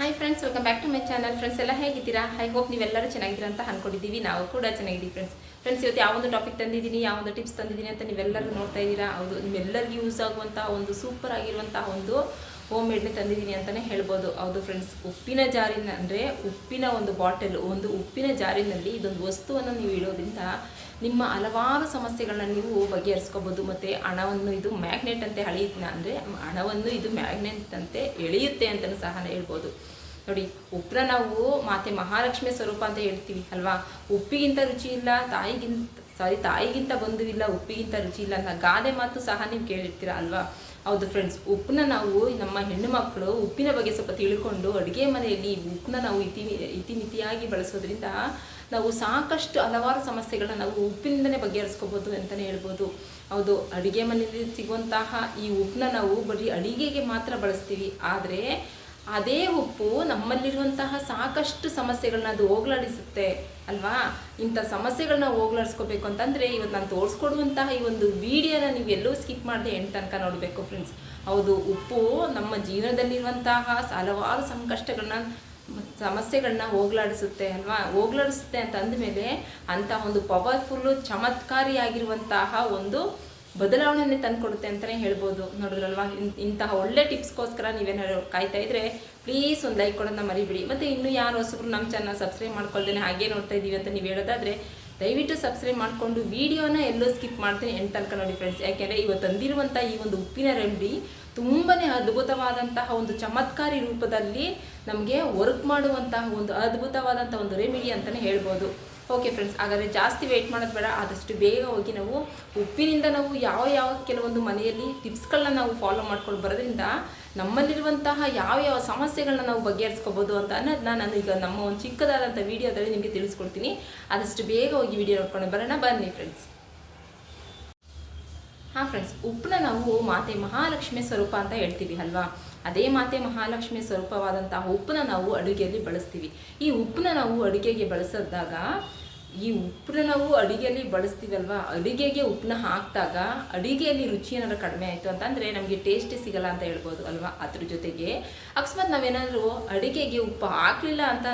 Hi friends welcome back to my channel friends ಎಲ್ಲ ಹೇಗಿದ್ದೀರಾ? I hope ನೀವೆಲ್ಲರೂ ಚೆನ್ನಾಗಿದ್ದೀರಾ ಅಂತ ಅನ್ಕೊಂಡಿದ್ದೀವಿ. ನಾವು ಕೂಡ ಚೆನ್ನಾಗಿದ್ದೀವಿ ಫ್ರೆಂಡ್ಸ್ ಫ್ರೆಂಡ್ಸ್ ಇವತ್ತು ಯಾವೊಂದು ಟಾಪಿಕ್ ತಂದಿದ್ದೀನಿ, ಯಾವೊಂದು ಟಿಪ್ಸ್ ತಂದಿದ್ದೀನಿ ಅಂತ ನೀವೆಲ್ಲರೂ ನೋಡ್ತಾ ಇದ್ದೀರಾ? ಹೌದು, ನಿಮ್ಮೆಲ್ಲರಿಗೂ ಯೂಸ್ ಆಗುವಂಥ ಒಂದು ಸೂಪರ್ ಆಗಿರುವಂತಹ ಒಂದು ಹೋಮ್ ಮೇಡ್ನೇ ತಂದಿದ್ದೀನಿ ಅಂತಲೇ ಹೇಳ್ಬೋದು. ಹೌದು ಫ್ರೆಂಡ್ಸ್ ಉಪ್ಪಿನ ಜಾರಿನ ಅಂದರೆ ಉಪ್ಪಿನ ಒಂದು ಬಾಟಲ್ ಒಂದು ಉಪ್ಪಿನ ಜಾರಿನಲ್ಲಿ ಇದೊಂದು ವಸ್ತುವನ್ನು ನೀವು ಇಡೋದ್ರಿಂದ ನಿಮ್ಮ ಹಲವಾರು ಸಮಸ್ಯೆಗಳನ್ನ ನೀವು ಬಗೆಹರಿಸ್ಕೋಬೋದು. ಮತ್ತು ಹಣವನ್ನು ಇದು ಮ್ಯಾಗ್ನೆಟ್ ಅಂತೆ ಹಳೆಯುತ್ತೆ ಅಂದರೆ ಹಣವನ್ನು ಇದು ಮ್ಯಾಗ್ನೆಟ್ ಅಂತೆ ಎಳೆಯುತ್ತೆ ಅಂತಲೂ ಸಹ ಹೇಳ್ಬೋದು. ನೋಡಿ ಉಪ್ಪನ್ನ ನಾವು ಮಾತೆ ಮಹಾಲಕ್ಷ್ಮಿ ಸ್ವರೂಪ ಅಂತ ಹೇಳ್ತೀವಿ ಅಲ್ವಾ? ಉಪ್ಪಿಗಿಂತ ರುಚಿ ಇಲ್ಲ, ತಾಯಿಗಿಂತ ಸಾರಿ ತಾಯಿಗಿಂತ ಬಂಧುವಿಲ್ಲ ಉಪ್ಪಿಗಿಂತ ರುಚಿ ಇಲ್ಲ ಅಂತ ಗಾದೆ ಮಾತು ಸಹ ನೀವು ಕೇಳಿರ್ತೀರ ಅಲ್ವಾ? ಹೌದು ಫ್ರೆಂಡ್ಸ್ ಉಪ್ಪನ್ನ ನಾವು ನಮ್ಮ ಹೆಣ್ಣು ಮಕ್ಕಳು ಉಪ್ಪಿನ ಬಗ್ಗೆ ಸ್ವಲ್ಪ ತಿಳ್ಕೊಂಡು ಅಡುಗೆ ಮನೆಯಲ್ಲಿ ಉಪ್ಪನ್ನ ನಾವು ಇತಿ, ಇತಿಮಿತಿಯಾಗಿ ಬಳಸೋದ್ರಿಂದ ನಾವು ಸಾಕಷ್ಟು ಹಲವಾರು ಸಮಸ್ಯೆಗಳನ್ನ ನಾವು ಉಪ್ಪಿನಿಂದನೇ ಬಗೆಹರಿಸ್ಕೋಬೋದು ಅಂತಲೇ ಹೇಳ್ಬೋದು. ಹೌದು, ಅಡುಗೆ ಮನೆಯಲ್ಲಿ ಸಿಗುವಂತಹ ಈ ಉಪ್ಪನ್ನ ನಾವು ಬರೀ ಅಡಿಗೆಗೆ ಮಾತ್ರ ಬಳಸ್ತೀವಿ. ಆದರೆ ಅದೇ ಉಪ್ಪು ನಮ್ಮಲ್ಲಿರುವಂತಹ ಸಾಕಷ್ಟು ಸಮಸ್ಯೆಗಳನ್ನ ಅದು ಹೋಗ್ಲಾಡಿಸುತ್ತೆ, ಅಲ್ವಾ? ಇಂಥ ಸಮಸ್ಯೆಗಳನ್ನ ಹೋಗ್ಲಾಡಿಸ್ಕೋಬೇಕು ಅಂತಂದರೆ ಇವತ್ತು ನಾನು ತೋರಿಸ್ಕೊಡುವಂತಹ ಈ ಒಂದು ವಿಡಿಯೋನ ನೀವು ಎಲ್ಲೂ ಸ್ಕಿಪ್ ಮಾಡದೆ ಎಂಟು ತನಕ ನೋಡಬೇಕು ಫ್ರೆಂಡ್ಸ್ ಹೌದು, ಉಪ್ಪು ನಮ್ಮ ಜೀವನದಲ್ಲಿರುವಂತಹ ಹಲವಾರು ಸಂಕಷ್ಟಗಳನ್ನ ಸಮಸ್ಯೆಗಳನ್ನ ಹೋಗ್ಲಾಡಿಸುತ್ತೆ, ಅಲ್ವಾ? ಹೋಗ್ಲಾಡಿಸುತ್ತೆ ಅಂತ ಅಂದಮೇಲೆ ಅಂತಹ ಒಂದು ಪವರ್ಫುಲ್ಲು ಚಮತ್ಕಾರಿಯಾಗಿರುವಂತಹ ಒಂದು ಬದಲಾವಣೆಯನ್ನೇ ತಂದುಕೊಡುತ್ತೆ ಅಂತಲೇ ಹೇಳ್ಬೋದು. ನೋಡಿದ್ರಲ್ವಾ ಇಂತಹ ಒಳ್ಳೆ ಟಿಪ್ಸ್ಗೋಸ್ಕರ ನೀವೇನಾದ್ರು ಕಾಯ್ತಾ ಇದ್ರೆ ಪ್ಲೀಸ್ ಒಂದು ಲೈಕ್ ಕೊಡೋದನ್ನ ಮರಿಬಿಡಿ. ಮತ್ತು ಇನ್ನು ಯಾರು ಹೊಸಬ್ರು ನಮ್ಮ ಚಾನಲ್ ಸಬ್ಸ್ಕ್ರೈಬ್ ಮಾಡ್ಕೊಳ್ದೇನೆ ಹಾಗೆ ನೋಡ್ತಾ ಇದ್ದೀವಿ ಅಂತ ನೀವು ಹೇಳೋದಾದ್ರೆ, ದಯವಿಟ್ಟು ಸಬ್ಸ್ಕ್ರೈಬ್ ಮಾಡಿಕೊಂಡು ವಿಡಿಯೋನ ಎಲ್ಲೋ ಸ್ಕಿಪ್ ಮಾಡ್ತೀನಿ ಎಂಡ್ ತನಕ ನೋಡಿ ಫ್ರೆಂಡ್ಸ್ ಯಾಕೆಂದರೆ ಇವತ್ತು ತಂದಿರುವಂಥ ಈ ಒಂದು ಉಪ್ಪಿನ ರೆಮಿಡಿ ತುಂಬಾ ಅದ್ಭುತವಾದಂತಹ ಒಂದು ಚಮತ್ಕಾರಿ ರೂಪದಲ್ಲಿ ನಮಗೆ ವರ್ಕ್ ಮಾಡುವಂತಹ ಒಂದು ಅದ್ಭುತವಾದಂಥ ಒಂದು ರೆಮಿಡಿ ಅಂತಲೇ ಹೇಳ್ಬೋದು. ಓಕೆ ಫ್ರೆಂಡ್ಸ್ ಹಾಗಾದರೆ ಜಾಸ್ತಿ ವೆಯ್ಟ್ ಮಾಡೋದು ಬೇಡ. ಆದಷ್ಟು ಬೇಗ ಹೋಗಿ ನಾವು ಉಪ್ಪಿನಿಂದ ನಾವು ಯಾವ ಯಾವ ಕೆಲವೊಂದು ಮನೆಯಲ್ಲಿ ಟಿಪ್ಸ್ಗಳನ್ನ ನಾವು ಫಾಲೋ ಮಾಡ್ಕೊಂಡು ಬರೋದ್ರಿಂದ ನಮ್ಮಲ್ಲಿರುವಂತಹ ಯಾವ ಯಾವ ಸಮಸ್ಯೆಗಳನ್ನ ನಾವು ಬಗೆಹರಿಸ್ಕೋಬೋದು ಅಂತ ಅನ್ನೋದನ್ನ ನಾನು ಈಗ ನಮ್ಮ ಒಂದು ಚಿಕ್ಕದಾದಂಥ ವಿಡಿಯೋದಲ್ಲಿ ನಿಮಗೆ ತಿಳಿಸ್ಕೊಡ್ತೀನಿ. ಆದಷ್ಟು ಬೇಗ ಹೋಗಿ ವಿಡಿಯೋ ನೋಡ್ಕೊಂಡು ಬರೋಣ. ಬನ್ನಿ ಫ್ರೆಂಡ್ಸ್ ಹಾಂ ಫ್ರೆಂಡ್ಸ್ ಉಪ್ಪನ್ನ ನಾವು ಮಾತೆ ಮಹಾಲಕ್ಷ್ಮಿ ಸ್ವರೂಪ ಅಂತ ಹೇಳ್ತೀವಿ ಅಲ್ವಾ? ಅದೇ ಮಾತೆ ಮಹಾಲಕ್ಷ್ಮಿ ಸ್ವರೂಪವಾದಂತಹ ಉಪ್ಪನ್ನ ನಾವು ಅಡುಗೆಯಲ್ಲಿ ಬಳಸ್ತೀವಿ. ಈ ಉಪ್ಪನ್ನ ನಾವು ಅಡುಗೆಗೆ ಬಳಸಿದಾಗ ಈ ಉಪ್ಪನ್ನ ನಾವು ಅಡುಗೆಯಲ್ಲಿ ಬಳಸ್ತೀವಲ್ವಾ? ಅಡುಗೆಗೆ ಉಪ್ಪನ್ನ ಹಾಕಿದಾಗ ಅಡುಗೆಯಲ್ಲಿ ರುಚಿ ಏನಾದ್ರು ಕಡಿಮೆ ಆಯಿತು ಅಂತಂದರೆ ನಮಗೆ ಟೇಸ್ಟ್ ಸಿಗಲ್ಲ ಅಂತ ಹೇಳ್ಬೋದು ಅಲ್ವಾ ಅದ್ರ ಜೊತೆಗೆ? ಅಕಸ್ಮಾತ್ ನಾವೇನಾದರೂ ಅಡುಗೆಗೆ ಉಪ್ಪು ಹಾಕಲಿಲ್ಲ ಅಂತ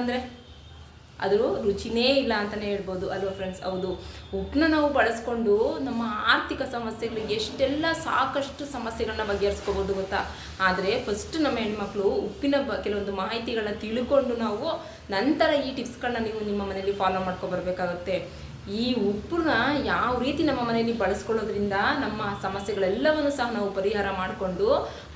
ಅಂದರೆ ಅದು ರುಚಿನೇ ಇಲ್ಲ ಅಂತಲೇ ಹೇಳ್ಬೋದು ಅಲ್ವಾ ಫ್ರೆಂಡ್ಸ್ ಹೌದು. ಉಪ್ಪನ್ನ ನಾವು ಬಳಸ್ಕೊಂಡು ನಮ್ಮ ಆರ್ಥಿಕ ಸಮಸ್ಯೆಗಳು ಎಷ್ಟೆಲ್ಲ ಸಾಕಷ್ಟು ಸಮಸ್ಯೆಗಳನ್ನ ಬಗೆಹರಿಸ್ಕೋಬೋದು ಗೊತ್ತಾ? ಆದರೆ ಫಸ್ಟ್ ನಮ್ಮ ಹೆಣ್ಮಕ್ಳು ಉಪ್ಪಿನ ಬ, ಕೆಲವೊಂದು ಮಾಹಿತಿಗಳನ್ನ ತಿಳ್ಕೊಂಡು ನಾವು ನಂತರ ಈ ಟಿಪ್ಸ್ಗಳನ್ನ ನೀವು ನಿಮ್ಮ ಮನೇಲಿ ಫಾಲೋ ಮಾಡ್ಕೊ ಬರಬೇಕಾಗುತ್ತೆ. ಈ ಉಪ್ಪನ್ನ ಯಾವ ರೀತಿ ನಮ್ಮ ಮನೆಯಲ್ಲಿ ಬಳಸ್ಕೊಳ್ಳೋದ್ರಿಂದ ನಮ್ಮ ಸಮಸ್ಯೆಗಳೆಲ್ಲವನ್ನು ಸಹ ನಾವು ಪರಿಹಾರ ಮಾಡಿಕೊಂಡು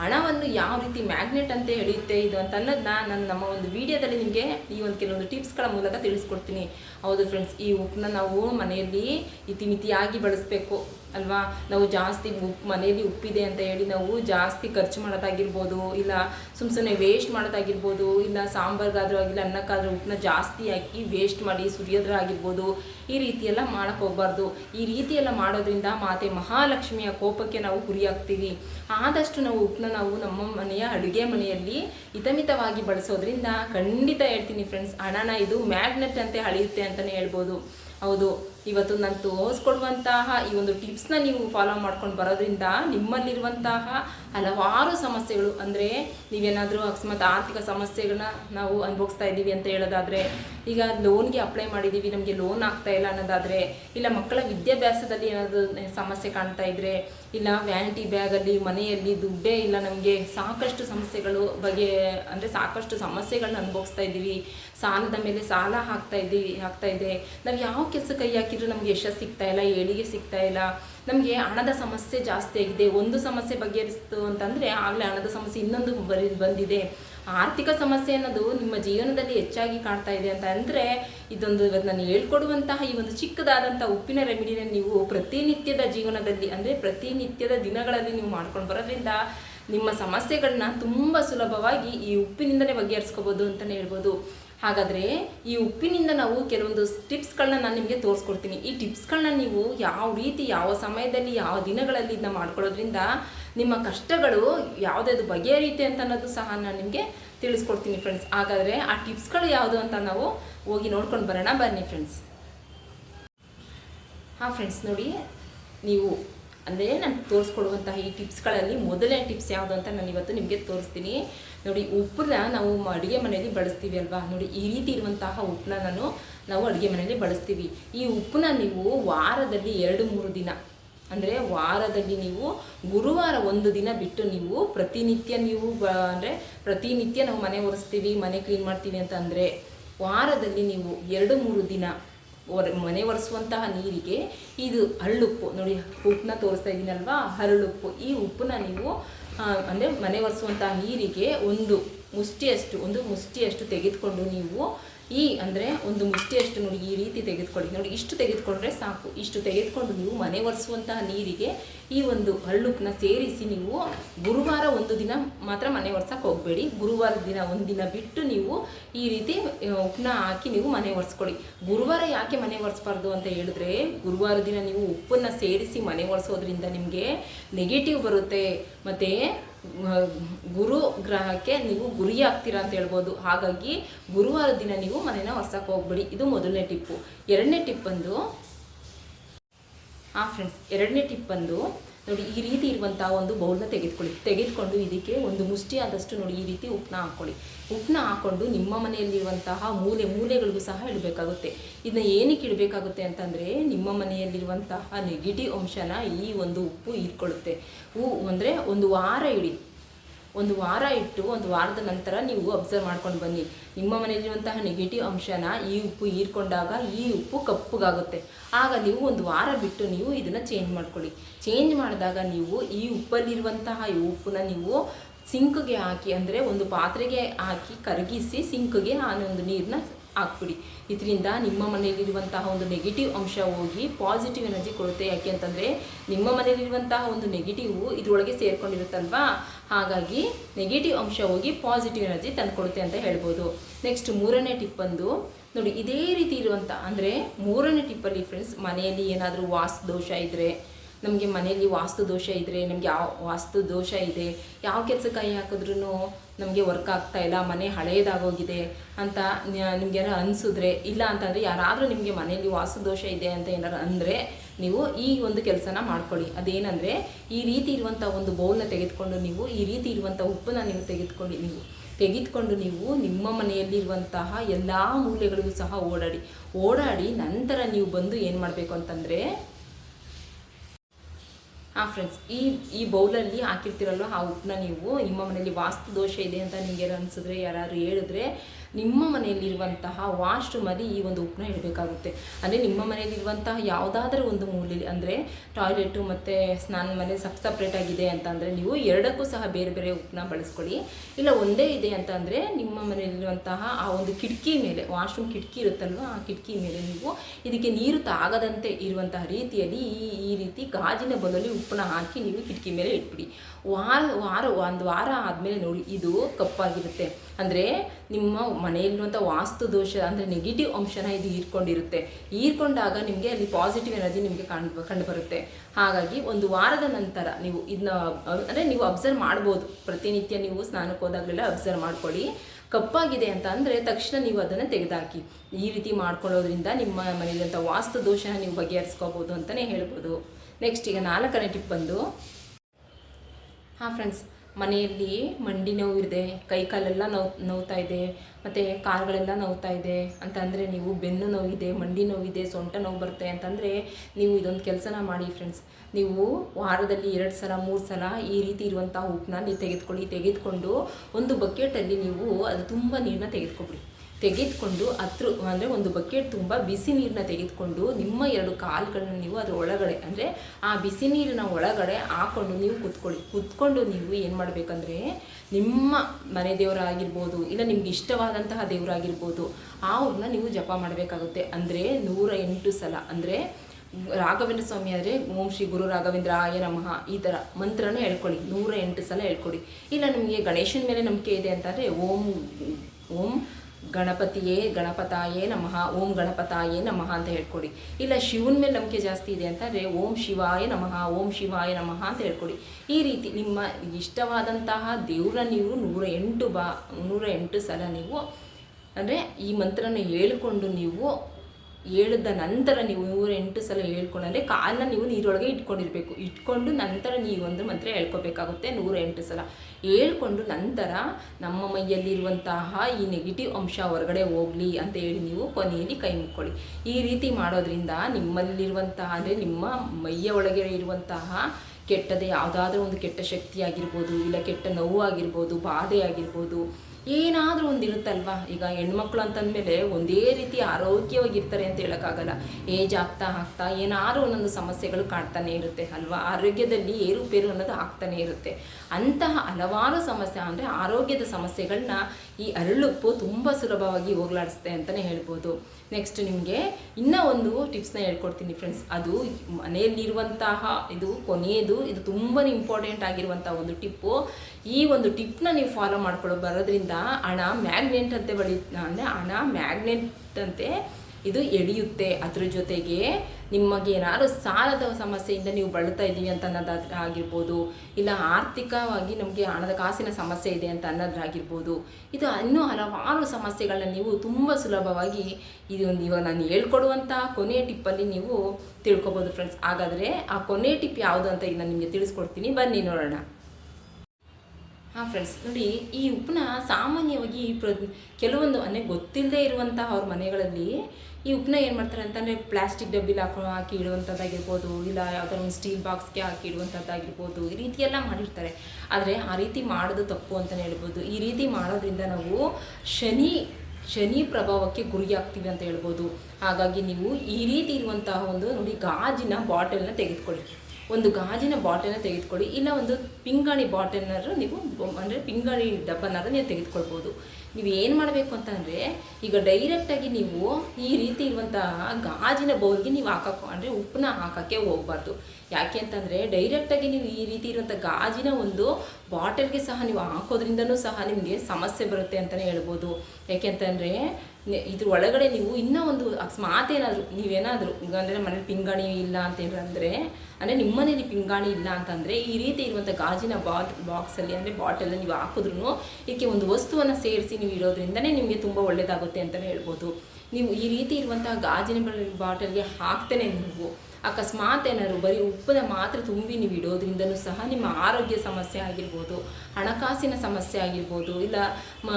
ಹಣವನ್ನು ಯಾವ ರೀತಿ ಮ್ಯಾಗ್ನೆಟ್ ಅಂತ ಎಳೆಯುತ್ತೆ ಇದು ಅಂತ ಅನ್ನೋದನ್ನ ನಾನು ನಮ್ಮ ಒಂದು ವಿಡಿಯೋದಲ್ಲಿ ನಿಮಗೆ ಈ ಒಂದು ಕೆಲವೊಂದು ಟಿಪ್ಸ್ಗಳ ಮೂಲಕ ತಿಳಿಸ್ಕೊಡ್ತೀನಿ. ಹೌದು ಫ್ರೆಂಡ್ಸ್ ಈ ಉಪ್ಪನ್ನ ನಾವು ಮನೆಯಲ್ಲಿ ಇತಿಮಿತಿಯಾಗಿ ಬಳಸಬೇಕು. ಅಲ್ವಾ? ನಾವು ಜಾಸ್ತಿ ಉಪ್ಪು ಮನೆಯಲ್ಲಿ ಉಪ್ಪಿದೆ ಅಂತ ಹೇಳಿ ನಾವು ಜಾಸ್ತಿ ಖರ್ಚು ಮಾಡೋದಾಗಿರ್ಬೋದು, ಇಲ್ಲ ಸುಮ್ಮ ಸುಮ್ಮನೆ ವೇಸ್ಟ್ ಮಾಡೋದಾಗಿರ್ಬೋದು, ಇಲ್ಲ ಸಾಂಬಾರ್ಗಾದ್ರೂ ಆಗಿಲ್ಲ, ಅನ್ನಕ್ಕಾದ್ರೂ ಉಪ್ಪನ್ನ ಜಾಸ್ತಿ ಹಾಕಿ ವೇಸ್ಟ್ ಮಾಡಿ ಸುರಿಯೋದ್ರಾಗಿರ್ಬೋದು ಈ ರೀತಿ ಎಲ್ಲ ಮಾಡಕ್ಕೆ ಹೋಗ್ಬಾರ್ದು. ಈ ರೀತಿ ಎಲ್ಲ ಮಾಡೋದ್ರಿಂದ ಮಾತೆ ಮಹಾಲಕ್ಷ್ಮಿಯ ಕೋಪಕ್ಕೆ ನಾವು ಗುರಿಯಾಗ್ತೀವಿ ಆದಷ್ಟು ನಾವು ಉಪ್ಪನ್ನ ನಾವು ನಮ್ಮ ಮನೆಯ ಅಡುಗೆ ಮನೆಯಲ್ಲಿ ಹಿತಮಿತವಾಗಿ ಬಳಸೋದ್ರಿಂದ ಖಂಡಿತ ಹೇಳ್ತೀನಿ ಫ್ರೆಂಡ್ಸ್ ಹಣನ ಇದು ಮ್ಯಾಗ್ನೆಟ್ ಅಂತೆ ಅಳಿಯುತ್ತೆ ಅಂತಲೇ ಹೇಳ್ಬೋದು. ಹೌದು. ಇವತ್ತು ನಾನು ತೋರಿಸ್ಕೊಡುವಂತಹ ಈ ಒಂದು ಟಿಪ್ಸ್ನ ನೀವು ಫಾಲೋ ಮಾಡ್ಕೊಂಡು ಬರೋದ್ರಿಂದ ನಿಮ್ಮಲ್ಲಿರುವಂತಹ ಹಲವಾರು ಸಮಸ್ಯೆಗಳು, ಅಂದರೆ ನೀವೇನಾದರೂ ಅಕಸ್ಮಾತ್ ಆರ್ಥಿಕ ಸಮಸ್ಯೆಗಳನ್ನ ನಾವು ಅನುಭವಿಸ್ತಾ ಇದ್ದೀವಿ ಅಂತ ಹೇಳೋದಾದರೆ, ಈಗ ಲೋನ್ಗೆ ಅಪ್ಲೈ ಮಾಡಿದ್ದೀವಿ, ನಮಗೆ ಲೋನ್ ಆಗ್ತಾ ಇಲ್ಲ ಅನ್ನೋದಾದರೆ, ಇಲ್ಲ ಮಕ್ಕಳ ವಿದ್ಯಾಭ್ಯಾಸದಲ್ಲಿ ಏನಾದರೂ ಸಮಸ್ಯೆ ಕಾಣ್ತಾ ಇದ್ದರೆ ಇಲ್ಲ ವ್ಯಾನಿಟಿ ಬ್ಯಾಗಲ್ಲಿ ಮನೆಯಲ್ಲಿ ದುಡ್ಡೇ ಇಲ್ಲ ನಮಗೆ, ಸಾಕಷ್ಟು ಸಮಸ್ಯೆಗಳು ಬಗ್ಗೆ, ಅಂದರೆ ಸಾಕಷ್ಟು ಸಮಸ್ಯೆಗಳನ್ನ ಅನುಭವಿಸ್ತಾ ಇದ್ದೀವಿ, ಸಾಲದ ಮೇಲೆ ಸಾಲ ಹಾಕ್ತಾ ಇದ್ದೀವಿ ಆಗ್ತಾ ಇದೆ, ನಾವು ಯಾವ ಕೆಲಸ ಕೈ ಹಾಕಿದ್ರು ನಮಗೆ ಯಶಸ್ಸು ಸಿಗ್ತಾ ಇಲ್ಲ, ಏಳಿಗೆ ಸಿಗ್ತಾ ಇಲ್ಲ, ನಮಗೆ ಹಣದ ಸಮಸ್ಯೆ ಜಾಸ್ತಿ ಆಗಿದೆ, ಒಂದು ಸಮಸ್ಯೆ ಬಗೆಹರಿಸ್ತು ಅಂತಂದರೆ ಆಗಲೇ ಹಣದ ಸಮಸ್ಯೆ ಇನ್ನೊಂದು ಬರಿ ಬಂದಿದೆ. ಆರ್ಥಿಕ ಸಮಸ್ಯೆ ಅನ್ನೋದು ನಿಮ್ಮ ಜೀವನದಲ್ಲಿ ಹೆಚ್ಚಾಗಿ ಕಾಣ್ತಾ ಇದೆ ಅಂತ ಅಂದರೆ ಇದೊಂದು ಇವತ್ತು ನಾನು ಹೇಳ್ಕೊಡುವಂತಹ ಈ ಒಂದು ಚಿಕ್ಕದಾದಂಥ ಉಪ್ಪಿನ ರೆಮಿಡಿನ ನೀವು ಪ್ರತಿನಿತ್ಯದ ಜೀವನದಲ್ಲಿ ಅಂದರೆ ಪ್ರತಿನಿತ್ಯದ ದಿನಗಳಲ್ಲಿ ನೀವು ಮಾಡ್ಕೊಂಡು ಬರೋದ್ರಿಂದ ನಿಮ್ಮ ಸಮಸ್ಯೆಗಳನ್ನ ತುಂಬ ಸುಲಭವಾಗಿ ಈ ಉಪ್ಪಿನಿಂದಲೇ ಬಗೆಹರಿಸ್ಕೋಬೋದು ಅಂತಲೇ ಹೇಳ್ಬೋದು. ಹಾಗಾದರೆ ಈ ಉಪ್ಪಿನಿಂದ ನಾವು ಕೆಲವೊಂದು ಟಿಪ್ಸ್ಗಳನ್ನ ನಾನು ನಿಮಗೆ ತೋರಿಸ್ಕೊಡ್ತೀನಿ. ಈ ಟಿಪ್ಸ್ಗಳನ್ನ ನೀವು ಯಾವ ರೀತಿ, ಯಾವ ಸಮಯದಲ್ಲಿ, ಯಾವ ದಿನಗಳಲ್ಲಿ ಇದನ್ನ ಮಾಡ್ಕೊಳ್ಳೋದ್ರಿಂದ ನಿಮ್ಮ ಕಷ್ಟಗಳು ಯಾವುದಾದ್ರು ರೀತಿ ಅಂತ ಅನ್ನೋದು ಸಹ ನಾನು ನಿಮಗೆ ತಿಳಿಸ್ಕೊಡ್ತೀನಿ ಫ್ರೆಂಡ್ಸ್ ಹಾಗಾದರೆ ಆ ಟಿಪ್ಸ್ಗಳು ಯಾವುದು ಅಂತ ನಾವು ಹೋಗಿ ನೋಡ್ಕೊಂಡು ಬರೋಣ. ಬನ್ನಿ ಫ್ರೆಂಡ್ಸ್ ಹಾಂ ಫ್ರೆಂಡ್ಸ್ ನೋಡಿ, ನೀವು ಅಂದರೆ ನಾನು ತೋರಿಸ್ಕೊಡುವಂತಹ ಈ ಟಿಪ್ಸ್ಗಳಲ್ಲಿ ಮೊದಲನೇ ಟಿಪ್ಸ್ ಯಾವುದು ಅಂತ ನಾನು ಇವತ್ತು ನಿಮಗೆ ತೋರಿಸ್ತೀನಿ. ನೋಡಿ, ಉಪ್ಪನ್ನ ನಾವು ಅಡುಗೆ ಮನೆಯಲ್ಲಿ ಬಳಸ್ತೀವಿ ಅಲ್ವಾ? ನೋಡಿ, ಈ ರೀತಿ ಇರುವಂತಹ ಉಪ್ಪನ್ನ ನಾನು ನಾವು ಅಡುಗೆ ಮನೆಯಲ್ಲಿ ಬಳಸ್ತೀವಿ. ಈ ಉಪ್ಪನ್ನ ನೀವು ವಾರದಲ್ಲಿ ಎರಡು, ಮೂರು ದಿನ, ಅಂದರೆ ವಾರದಲ್ಲಿ ನೀವು ಗುರುವಾರ ಒಂದು ದಿನ ಬಿಟ್ಟು ನೀವು ಪ್ರತಿನಿತ್ಯ ನೀವು ಬ ಅಂದರೆ ಪ್ರತಿನಿತ್ಯ ನಾವು ಮನೆ ಒರೆಸ್ತೀವಿ, ಮನೆ ಕ್ಲೀನ್ ಮಾಡ್ತೀವಿ ಅಂತ ಅಂದರೆ ವಾರದಲ್ಲಿ ನೀವು ಎರಡು, ಮೂರು ದಿನ ಒರ ಮನೆ ಒರೆಸುವಂತಹ ನೀರಿಗೆ ಇದು ಹರಳುಪ್ಪು ನೋಡಿ, ಉಪ್ಪನ್ನ ತೋರಿಸ್ತಾ ಇದ್ದೀನಲ್ವಾ ಹರಳುಪ್ಪು. ಈ ಉಪ್ಪನ್ನ ನೀವು ಅಂದರೆ ಮನೆ ಒರೆಸುವಂತಹ ನೀರಿಗೆ ಒಂದು ಮುಷ್ಟಿಯಷ್ಟು ಒಂದು ಮುಷ್ಟಿಯಷ್ಟು ತೆಗೆದುಕೊಂಡು ನೀವು ಈ ಅಂದರೆ ಒಂದು ಮುಷ್ಟಿಯಷ್ಟು ನೋಡಿ ಈ ರೀತಿ ತೆಗೆದುಕೊಳ್ಳಿ. ನೋಡಿ, ಇಷ್ಟು ತೆಗೆದುಕೊಂಡ್ರೆ ಸಾಕು. ಇಷ್ಟು ತೆಗೆದುಕೊಂಡು ನೀವು ಮನೆ ಒರೆಸುವಂತಹ ನೀರಿಗೆ ಈ ಒಂದು ಹಳ್ಳುಪ್ಪನ್ನ ಸೇರಿಸಿ ನೀವು ಗುರುವಾರ ಒಂದು ದಿನ ಮಾತ್ರ ಮನೆ ಒರೆಸಕ್ಕೆ ಹೋಗಬೇಡಿ. ಗುರುವಾರ ದಿನ ಒಂದು ದಿನ ಬಿಟ್ಟು ನೀವು ಈ ರೀತಿ ಉಪ್ಪನ್ನ ಹಾಕಿ ನೀವು ಮನೆ ಒರೆಸ್ಕೊಳ್ಳಿ. ಗುರುವಾರ ಯಾಕೆ ಮನೆ ಒರೆಸ್ಬಾರ್ದು ಅಂತ ಹೇಳಿದ್ರೆ, ಗುರುವಾರ ದಿನ ನೀವು ಉಪ್ಪನ್ನು ಸೇರಿಸಿ ಮನೆ ಒರೆಸೋದ್ರಿಂದ ನಿಮಗೆ ನೆಗೆಟಿವ್ ಬರುತ್ತೆ. ಮತ್ತು ಗುರು ಗ್ರಹಕ್ಕೆ ನೀವು ಗುರಿ ಆಗ್ತೀರಾ ಅಂತ ಹೇಳ್ಬೋದು. ಹಾಗಾಗಿ ಗುರುವಾರ ದಿನ ನೀವು ಮನೇನ ಹೊಸಕ್ಕೆ ಹೋಗ್ಬೇಡಿ. ಇದು ಮೊದಲನೇ ಟಿಪ್ಪು. ಎರಡನೇ ಟಿಪ್ ಬಂದು ಹಾಂ ಫ್ರೆಂಡ್ಸ್ ಎರಡನೇ ಟಿಪ್ ಬಂದು ನೋಡಿ, ಈ ರೀತಿ ಇರುವಂಥ ಒಂದು ಬೌಲ್ನ ತೆಗೆದುಕೊಳ್ಳಿ. ತೆಗೆದುಕೊಂಡು ಇದಕ್ಕೆ ಒಂದು ಮುಷ್ಟಿ ಆದಷ್ಟು ನೋಡಿ, ಈ ರೀತಿ ಉಪ್ಪನ್ನ ಹಾಕ್ಕೊಳ್ಳಿ ಉಪ್ಪನ್ನ ಹಾಕ್ಕೊಂಡು ನಿಮ್ಮ ಮನೆಯಲ್ಲಿರುವಂತಹ ಮೂಲೆ, ಮೂಲೆಗಳಿಗೂ ಸಹ ಇಡಬೇಕಾಗುತ್ತೆ. ಇದನ್ನ ಏನಕ್ಕೆ ಇಡಬೇಕಾಗುತ್ತೆ ಅಂತಂದರೆ, ನಿಮ್ಮ ಮನೆಯಲ್ಲಿರುವಂತಹ ನೆಗೆಟಿವ್ ಅಂಶನ ಈ ಒಂದು ಉಪ್ಪು ಹೀರ್ಕೊಳ್ಳುತ್ತೆ. ಹೂ ಅಂದರೆ ಒಂದು ವಾರ ಇಡಿ. ಒಂದು ವಾರ ಇಟ್ಟು ಒಂದು ವಾರದ ನಂತರ ನೀವು ಅಬ್ಸರ್ವ್ ಮಾಡ್ಕೊಂಡು ಬನ್ನಿ. ನಿಮ್ಮ ಮನೆಯಲ್ಲಿರುವಂತಹ ನೆಗೆಟಿವ್ ಅಂಶನ ಈ ಉಪ್ಪು ಹೀರ್ಕೊಂಡಾಗ ಈ ಉಪ್ಪು ಕಪ್ಪಗಾಗುತ್ತೆ. ಆಗ ನೀವು ಒಂದು ವಾರ ಬಿಟ್ಟು ನೀವು ಇದನ್ನು ಚೇಂಜ್ ಮಾಡ್ಕೊಳ್ಳಿ. ಚೇಂಜ್ ಮಾಡಿದಾಗ ನೀವು ಈ ಉಪ್ಪಲ್ಲಿರುವಂತಹ ಈ ಉಪ್ಪನ್ನ ನೀವು ಸಿಂಕ್ಗೆ ಹಾಕಿ ಅಂದರೆ ಒಂದು ಪಾತ್ರೆಗೆ ಹಾಕಿ ಕರಗಿಸಿ ಸಿಂಕ್ಗೆ ಆ ಒಂದು ನೀರನ್ನ ಹಾಕ್ಬಿಡಿ. ಇದರಿಂದ ನಿಮ್ಮ ಮನೆಯಲ್ಲಿರುವಂತಹ ಒಂದು ನೆಗೆಟಿವ್ ಅಂಶ ಹೋಗಿ ಪಾಸಿಟಿವ್ ಎನರ್ಜಿ ಕೊಡುತ್ತೆ. ಯಾಕೆ ಅಂತಂದರೆ ನಿಮ್ಮ ಮನೆಯಲ್ಲಿರುವಂತಹ ಒಂದು ನೆಗೆಟಿವ್ ಇದರೊಳಗೆ ಸೇರ್ಕೊಂಡಿರುತ್ತಲ್ವಾ? ಹಾಗಾಗಿ ನೆಗೆಟಿವ್ ಅಂಶ ಹೋಗಿ ಪಾಸಿಟಿವ್ ಎನರ್ಜಿ ತಂದುಕೊಡುತ್ತೆ ಅಂತ ಹೇಳ್ಬೋದು. ನೆಕ್ಸ್ಟ್ ಮೂರನೇ ಟಿಪ್ ಬಂದು ನೋಡಿ ಇದೇ ರೀತಿ ಇರುವಂಥ ಅಂದರೆ ಮೂರನೇ ಟಿಪ್ಪಲ್ಲಿ ಫ್ರೆಂಡ್ಸ್ ಮನೆಯಲ್ಲಿ ಏನಾದರೂ ವಾಸ್ತು ದೋಷ ಇದ್ದರೆ ನಮಗೆ ಮನೆಯಲ್ಲಿ ವಾಸ್ತು ದೋಷ ಇದ್ದರೆ ನಮಗೆ ಯಾವ ವಾಸ್ತು ದೋಷ ಇದೆ, ಯಾವ ಕೆಲಸ ಕೈ ಹಾಕಿದ್ರೂ ನಮಗೆ ವರ್ಕ್ ಆಗ್ತಾ ಇಲ್ಲ, ಮನೆ ಹಳೆಯದಾಗೋಗಿದೆ ಅಂತ ನಿಮ್ಗೆ ಏನಾರು ಅನಿಸಿದ್ರೆ, ಇಲ್ಲ ಅಂತಂದರೆ ಯಾರಾದರೂ ನಿಮಗೆ ಮನೆಯಲ್ಲಿ ವಾಸ್ತು ದೋಷ ಇದೆ ಅಂತ ಏನಾರು ಅಂದರೆ ನೀವು ಈ ಒಂದು ಕೆಲಸನ ಮಾಡ್ಕೊಳ್ಳಿ. ಅದೇನೆಂದರೆ, ಈ ರೀತಿ ಇರುವಂಥ ಒಂದು ಬೌಲ್ನ ತೆಗೆದುಕೊಂಡು ನೀವು, ಈ ರೀತಿ ಇರುವಂಥ ಉಪ್ಪನ್ನ ನೀವು ತೆಗೆದುಕೊಂಡು ನೀವು ತೆಗೆದುಕೊಂಡು ನೀವು ನಿಮ್ಮ ಮನೆಯಲ್ಲಿರುವಂತಹ ಎಲ್ಲ ಮೂಲೆಗಳಿಗೂ ಸಹ ಓಡಾಡಿ. ಓಡಾಡಿ ನಂತರ ನೀವು ಬಂದು ಏನು ಮಾಡಬೇಕು ಅಂತಂದರೆ, ಹಾಂ ಫ್ರೆಂಡ್ಸ್ ಈ ಈ ಬೌಲಲ್ಲಿ ಹಾಕಿರ್ತೀರಲ್ವ, ಆ ಉಪ್ಪನ್ನ ನೀವು, ನಿಮ್ಮ ಮನೆಯಲ್ಲಿ ವಾಸ್ತು ದೋಷ ಇದೆ ಅಂತ ನಿಮಗೆ ಅನಿಸಿದ್ರೆ, ಯಾರಾದ್ರು ಹೇಳಿದ್ರೆ ನಿಮ್ಮ ಮನೆಯಲ್ಲಿರುವಂತಹ ವಾಶ್ರೂಮಲ್ಲಿ ಈ ಒಂದು ಉಪ್ಪನ್ನ ಇಡಬೇಕಾಗುತ್ತೆ. ಅಂದರೆ ನಿಮ್ಮ ಮನೆಯಲ್ಲಿರುವಂತಹ ಯಾವುದಾದ್ರೂ ಒಂದು ಮೂಲೆಯಲ್ಲಿ ಅಂದರೆ ಟಾಯ್ಲೆಟು ಮತ್ತು ಸ್ನಾನ ಮನೆ ಸಪ್ ಸಪ್ರೇಟಾಗಿದೆ ಅಂತಂದರೆ ನೀವು ಎರಡಕ್ಕೂ ಸಹ ಬೇರೆ ಬೇರೆ ಉಪ್ಪನ್ನ ಬಳಸ್ಕೊಳ್ಳಿ. ಇಲ್ಲ ಒಂದೇ ಇದೆ ಅಂತಂದರೆ ನಿಮ್ಮ ಮನೆಯಲ್ಲಿರುವಂತಹ ಆ ಒಂದು ಕಿಟಕಿ ಮೇಲೆ, ವಾಶ್ರೂಮ್ ಕಿಟಕಿ ಇರುತ್ತಲ್ವ, ಆ ಕಿಟಕಿ ಮೇಲೆ ನೀವು ಇದಕ್ಕೆ ನೀರು ತಾಗದಂತೆ ಇರುವಂತಹ ರೀತಿಯಲ್ಲಿ ಈ ಈ ರೀತಿ ಗಾಜಿನ ಬದಲು ಉಪ್ಪನ್ನ ಹಾಕಿ ನೀವು ಕಿಟಕಿ ಮೇಲೆ ಇಟ್ಬಿಡಿ. ವಾರ ವಾರ, ಒಂದು ವಾರ ಆದಮೇಲೆ ನೋಡಿ, ಇದು ಕಪ್ಪಾಗಿರುತ್ತೆ. ಅಂದರೆ ನಿಮ್ಮ ಮನೆಯಲ್ಲಿರುವಂಥ ವಾಸ್ತು ದೋಷ ಅಂದರೆ ನೆಗೆಟಿವ್ ಅಂಶನ ಇದು ಹೀರ್ಕೊಂಡಿರುತ್ತೆ. ಹೀರ್ಕೊಂಡಾಗ ನಿಮಗೆ ಅಲ್ಲಿ ಪಾಸಿಟಿವ್ ಎನರ್ಜಿ ನಿಮಗೆ ಕಂಡು ಬರುತ್ತೆ. ಹಾಗಾಗಿ ಒಂದು ವಾರದ ನಂತರ ನೀವು ಇದನ್ನ ಅಂದರೆ ನೀವು ಅಬ್ಸರ್ವ್ ಮಾಡ್ಬೋದು. ಪ್ರತಿನಿತ್ಯ ನೀವು ಸ್ನಾನಕ್ಕೆ ಹೋದಾಗಲೆಲ್ಲ ಅಬ್ಸರ್ವ್ ಮಾಡ್ಕೊಳ್ಳಿ. ಕಪ್ಪಾಗಿದೆ ಅಂತ ಅಂದರೆ ತಕ್ಷಣ ನೀವು ಅದನ್ನು ತೆಗೆದುಹಾಕಿ ಈ ರೀತಿ ಮಾಡ್ಕೊಳ್ಳೋದ್ರಿಂದ ನಿಮ್ಮ ಮನೆಯಲ್ಲಿರುವಂಥ ವಾಸ್ತು ದೋಷನ ನೀವು ಬಗೆಹರಿಸ್ಕೋಬೋದು ಅಂತಲೇ ಹೇಳ್ಬೋದು. ನೆಕ್ಸ್ಟ್ ಈಗ ನಾಲ್ಕನೇ ಟಿಪ್ ಬಂದು, ಹಾಂ ಫ್ರೆಂಡ್ಸ್ ಮನೆಯಲ್ಲಿ ಮಂಡಿ ನೋವು ಇದೆ, ಕೈ ಕಾಲೆಲ್ಲ ನೋವು, ನೋವ್ತಾ ಇದೆ, ಮತ್ತು ಕಾಲುಗಳೆಲ್ಲ ನೋವ್ತಾ ಇದೆ ಅಂತಂದರೆ ನೀವು ಬೆನ್ನು ನೋವಿದೆ, ಮಂಡಿ ನೋವಿದೆ, ಸೊಂಟ ನೋವು ಬರುತ್ತೆ ಅಂತಂದರೆ ನೀವು ಇದೊಂದು ಕೆಲಸನ ಮಾಡಿ ಫ್ರೆಂಡ್ಸ್ ನೀವು ವಾರದಲ್ಲಿ ಎರಡು ಸಲ, ಮೂರು ಸಲ ಈ ರೀತಿ ಇರುವಂಥ ಉಪ್ಪನ್ನ ನೀವು ತೆಗೆದುಕೊಳ್ಳಿ, ತೆಗೆದುಕೊಂಡು ಒಂದು ಬಕೆಟಲ್ಲಿ ನೀವು ಅದು ತುಂಬ ನೀರನ್ನ ತೆಗೆದುಕೊಬಿಡಿ. ತೆಗೆದುಕೊಂಡು ಹತ್ರ, ಅಂದರೆ ಒಂದು ಬಕೆಟ್ ತುಂಬ ಬಿಸಿ ನೀರನ್ನ ತೆಗೆದುಕೊಂಡು ನಿಮ್ಮ ಎರಡು ಕಾಲುಗಳನ್ನ ನೀವು ಅದರ ಒಳಗಡೆ, ಅಂದರೆ ಆ ಬಿಸಿ ನೀರಿನ ಒಳಗಡೆ ಹಾಕ್ಕೊಂಡು ನೀವು ಕುತ್ಕೊಳ್ಳಿ. ಕುತ್ಕೊಂಡು ನೀವು ಏನು ಮಾಡಬೇಕಂದ್ರೆ ನಿಮ್ಮ ಮನೆ ದೇವರಾಗಿರ್ಬೋದು, ಇಲ್ಲ ನಿಮ್ಗೆ ಇಷ್ಟವಾದಂತಹ ದೇವರಾಗಿರ್ಬೋದು ಅವ್ರನ್ನ ನೀವು ಜಪ ಮಾಡಬೇಕಾಗುತ್ತೆ. ಅಂದರೆ ನೂರ ಎಂಟು ಸಲ, ಅಂದರೆ ರಾಘವೇಂದ್ರ ಸ್ವಾಮಿ ಆದರೆ ಓಂ ಶ್ರೀ ಗುರು ರಾಘವೇಂದ್ರ ಆಯ ನಮಃ, ಈ ಥರ ಮಂತ್ರನ ಹೇಳ್ಕೊಳ್ಳಿ. ನೂರ ಎಂಟು ಸಲ ಹೇಳ್ಕೊಡಿ. ಇಲ್ಲ ನಿಮಗೆ ಗಣೇಶನ ಮೇಲೆ ನಂಬಿಕೆ ಇದೆ ಅಂತಂದರೆ ಓಂ ಓಂ ಗಣಪತಿಯೇ ಗಣಪತಾಯೇ ನಮಃ, ಓಂ ಗಣಪತಾಯೇ ನಮಃ ಅಂತ ಹೇಳ್ಕೊಡಿ. ಇಲ್ಲ, ಶಿವನ ಮೇಲೆ ನಂಬಿಕೆ ಜಾಸ್ತಿ ಇದೆ ಅಂತಂದರೆ ಓಂ ಶಿವಾಯ ನಮಃ, ಓಂ ಶಿವಾಯ ನಮಃ ಅಂತ ಹೇಳ್ಕೊಡಿ. ಈ ರೀತಿ ನಿಮ್ಮ ಇಷ್ಟವಾದಂತಹ ದೇವರ ನೀವು ನೂರ ಎಂಟು ಬಾ, ನೂರ ಎಂಟು ಸಲ ನೀವು, ಅಂದರೆ ಈ ಮಂತ್ರನ ಹೇಳಿಕೊಂಡು ನೀವು ಹೇಳಿದ ನಂತರ ನೀವು ನೂರೆಂಟು ಸಲ ಹೇಳ್ಕೊಂಡಂದರೆ ಕಾಲನ್ನ ನೀವು ನೀರೊಳಗೆ ಇಟ್ಕೊಂಡಿರಬೇಕು. ಇಟ್ಕೊಂಡು ನಂತರ ನೀವು ಒಂದು ಮಂತ್ರ ಹೇಳ್ಕೊಬೇಕಾಗುತ್ತೆ ನೂರೆಂಟು ಸಲ. ಹೇಳ್ಕೊಂಡು ನಂತರ ನಮ್ಮ ಮೈಯಲ್ಲಿರುವಂತಹ ಈ ನೆಗೆಟಿವ್ ಅಂಶ ಹೊರಗಡೆ ಹೋಗಲಿ ಅಂತ ಹೇಳಿ ನೀವು ಕೊನೆಯಲ್ಲಿ ಕೈ ಮುಕ್ಕೊಳ್ಳಿ. ಈ ರೀತಿ ಮಾಡೋದ್ರಿಂದ ನಿಮ್ಮಲ್ಲಿರುವಂತಹ ಅಂದರೆ ನಿಮ್ಮ ಮೈಯ ಒಳಗೆ ಇರುವಂತಹ ಕೆಟ್ಟದೇ ಯಾವುದಾದ್ರೂ ಒಂದು ಕೆಟ್ಟ ಶಕ್ತಿ ಆಗಿರ್ಬೋದು, ಇಲ್ಲ ಕೆಟ್ಟ ನೋವು ಆಗಿರ್ಬೋದು, ಬಾಧೆ ಆಗಿರ್ಬೋದು ಏನಾದರೂ ಒಂದು ಇರುತ್ತಲ್ವಾ? ಈಗ ಹೆಣ್ಮಕ್ಳು ಅಂತಂದಮೇಲೆ ಒಂದೇ ರೀತಿ ಆರೋಗ್ಯವಾಗಿರ್ತಾರೆ ಅಂತ ಹೇಳೋಕ್ಕಾಗಲ್ಲ. ಏಜ್ ಆಗ್ತಾ ಆಗ್ತಾ ಏನಾದರೂ ಒಂದೊಂದು ಸಮಸ್ಯೆಗಳು ಕಾಡ್ತಾನೆ ಇರುತ್ತೆ ಅಲ್ವಾ? ಆರೋಗ್ಯದಲ್ಲಿ ಏರುಪೇರು ಅನ್ನೋದು ಆಗ್ತಾನೆ ಇರುತ್ತೆ. ಅಂತಹ ಹಲವಾರು ಸಮಸ್ಯೆ ಅಂದರೆ ಆರೋಗ್ಯದ ಸಮಸ್ಯೆಗಳನ್ನ ಈ ಅರಳುಪ್ಪು ತುಂಬ ಸುಲಭವಾಗಿ ಹೋಗ್ಲಾಡಿಸುತ್ತೆ ಅಂತಲೇ ಹೇಳ್ಬೋದು. ನೆಕ್ಸ್ಟ್ ನಿಮಗೆ ಇನ್ನೂ ಒಂದು ಟಿಪ್ಸ್ನ ಹೇಳ್ಕೊಡ್ತೀನಿ ಫ್ರೆಂಡ್ಸ್ ಅದು ಮನೆಯಲ್ಲಿರುವಂತಹ ಇದು ಕೊನೆಯದು, ಇದು ತುಂಬ ಇಂಪಾರ್ಟೆಂಟ್ ಆಗಿರುವಂಥ ಒಂದು ಟಿಪ್ಪು ಈ ಒಂದು ಟಿಪ್ನ ನೀವು ಫಾಲೋ ಮಾಡ್ಕೊಳ್ಳೋ ಬರೋದ್ರಿಂದ ಹಣ ಮ್ಯಾಗ್ನೆಟ್ ಅಂತೆ ಬಳಿ, ಅಂದರೆ ಹಣ ಮ್ಯಾಗ್ನೆಟ್ ಅಂತೆ ಇದು ಎಳೆಯುತ್ತೆ ಅದ್ರ ಜೊತೆಗೆ ನಿಮಗೆ ಏನಾದ್ರು ಸಾಲದ ಸಮಸ್ಯೆಯಿಂದ ನೀವು ಬಳಲ್ತಾ ಇದ್ದೀವಿ ಅಂತ ಅನ್ನೋದಾದ್ರೆ ಆಗಿರ್ಬೋದು, ಇಲ್ಲ ಆರ್ಥಿಕವಾಗಿ ನಮಗೆ ಹಣದ ಕಾಸಿನ ಸಮಸ್ಯೆ ಇದೆ ಅಂತ ಅನ್ನೋದ್ರಾಗಿರ್ಬೋದು ಇದು ಇನ್ನೂ ಹಲವಾರು ಸಮಸ್ಯೆಗಳನ್ನ ನೀವು ತುಂಬ ಸುಲಭವಾಗಿ ಇದು ಇವಾಗ ನಾನು ಹೇಳ್ಕೊಡುವಂಥ ಕೊನೆಯ ಟಿಪ್ಪಲ್ಲಿ ನೀವು ತಿಳ್ಕೊಬೋದು ಫ್ರೆಂಡ್ಸ್ ಹಾಗಾದರೆ ಆ ಕೊನೆಯ ಟಿಪ್ ಯಾವುದು ಅಂತ ಈಗ ನಾನು ನಿಮಗೆ ತಿಳಿಸ್ಕೊಡ್ತೀನಿ. ಬನ್ನಿ ನೋಡೋಣ. ಹಾಂ ಫ್ರೆಂಡ್ಸ್ ನೋಡಿ ಈ ಉಪ್ಪನ್ನ ಸಾಮಾನ್ಯವಾಗಿ ಪ್ರ ಕೆಲವೊಂದು ಅಂದರೆ ಗೊತ್ತಿಲ್ಲದೆ ಇರುವಂತಹ ಅವ್ರ ಮನೆಗಳಲ್ಲಿ ಈ ಉಪ್ಪನ್ನ ಏನು ಮಾಡ್ತಾರೆ ಅಂತಂದರೆ ಪ್ಲಾಸ್ಟಿಕ್ ಡಬ್ಬಿಲಿ ಹಾಕೋ ಹಾಕಿ ಇಡುವಂಥದ್ದಾಗಿರ್ಬೋದು ಇಲ್ಲ ಯಾವ್ದಾದ್ರು ಒಂದು ಸ್ಟೀಲ್ ಬಾಕ್ಸ್ಗೆ ಹಾಕಿ ಇಡುವಂಥದ್ದಾಗಿರ್ಬೋದು ಈ ರೀತಿ ಎಲ್ಲ ಮಾಡಿರ್ತಾರೆ. ಆದರೆ ಆ ರೀತಿ ಮಾಡೋದು ತಪ್ಪು ಅಂತಲೇ ಹೇಳ್ಬೋದು. ಈ ರೀತಿ ಮಾಡೋದ್ರಿಂದ ನಾವು ಶನಿ ಶನಿ ಪ್ರಭಾವಕ್ಕೆ ಗುರಿಯಾಗ್ತೀವಿ ಅಂತ ಹೇಳ್ಬೋದು. ಹಾಗಾಗಿ ನೀವು ಈ ರೀತಿ ಇರುವಂತಹ ಒಂದು ನೋಡಿ ಗಾಜಿನ ಬಾಟಲ್ನ ತೆಗೆದುಕೊಳ್ಳಿ. ಒಂದು ಗಾಜಿನ ಬಾಟಲ್ನ ತೆಗೆದುಕೊಳ್ಳಿ. ಇಲ್ಲ ಒಂದು ಪಿಂಗಾಣಿ ಬಾಟಲ್ನಾದ್ರೂ ನೀವು, ಅಂದರೆ ಪಿಂಗಾಣಿ ಡಬ್ಬನಾದ್ರೂ ನೀವು ತೆಗೆದುಕೊಳ್ಬೋದು. ನೀವು ಏನು ಮಾಡಬೇಕು ಅಂತಂದರೆ ಈಗ ಡೈರೆಕ್ಟಾಗಿ ನೀವು ಈ ರೀತಿ ಇರುವಂತಹ ಗಾಜಿನ ಬೌಲ್ಗೆ ನೀವು ಹಾಕಕ್ಕೆ ಅಂದರೆ ಉಪ್ಪನ್ನ ಹಾಕೋಕ್ಕೆ ಹೋಗ್ಬಾರ್ದು. ಯಾಕೆ ಅಂತಂದರೆ ಡೈರೆಕ್ಟಾಗಿ ನೀವು ಈ ರೀತಿ ಇರುವಂಥ ಗಾಜಿನ ಒಂದು ಬಾಟಲ್ಗೆ ಸಹ ನೀವು ಹಾಕೋದ್ರಿಂದನೂ ಸಹ ನಿಮಗೆ ಸಮಸ್ಯೆ ಬರುತ್ತೆ ಅಂತಲೇ ಹೇಳ್ಬೋದು. ಯಾಕೆಂತಂದರೆ ಇದ್ರ ಒಳಗಡೆ ನೀವು ಇನ್ನೂ ಒಂದು ಅಕಸ್ಮಾತ್ ಏನಾದರೂ ನೀವೇನಾದರೂ ಅಂದರೆ ಮನೇಲಿ ಪಿಂಗಾಣಿ ಇಲ್ಲ ಅಂತ ಅಂದರೆ ಅಂದರೆ ನಿಮ್ಮ ಮನೇಲಿ ಪಿಂಗಾಣಿ ಇಲ್ಲ ಅಂತಂದರೆ ಈ ರೀತಿ ಇರುವಂಥ ಗಾಜಿನ ಬಾಟ್ ಬಾಕ್ಸಲ್ಲಿ ಅಂದರೆ ಬಾಟಲಲ್ಲಿ ನೀವು ಹಾಕಿದ್ರೂ ಇದಕ್ಕೆ ಒಂದು ವಸ್ತುವನ್ನು ಸೇರಿಸಿ ನೀವು ಇಡೋದ್ರಿಂದನೇ ನಿಮಗೆ ತುಂಬ ಒಳ್ಳೆಯದಾಗುತ್ತೆ ಅಂತಲೇ ಹೇಳ್ಬೋದು. ನೀವು ಈ ರೀತಿ ಇರುವಂತಹ ಗಾಜಿನ ಬಾಟಲ್ಗೆ ಹಾಕ್ತೇನೆ ನೀವು. ಅಕಸ್ಮಾತ್ ಏನಾದ್ರು ಬರೀ ಉಪ್ಪನ್ನ ಮಾತ್ರ ತುಂಬಿ ನೀವು ಇಡೋದ್ರಿಂದನೂ ಸಹ ನಿಮ್ಮ ಆರೋಗ್ಯ ಸಮಸ್ಯೆ ಆಗಿರ್ಬೋದು, ಹಣಕಾಸಿನ ಸಮಸ್ಯೆ ಆಗಿರ್ಬೋದು, ಇಲ್ಲ ಮ,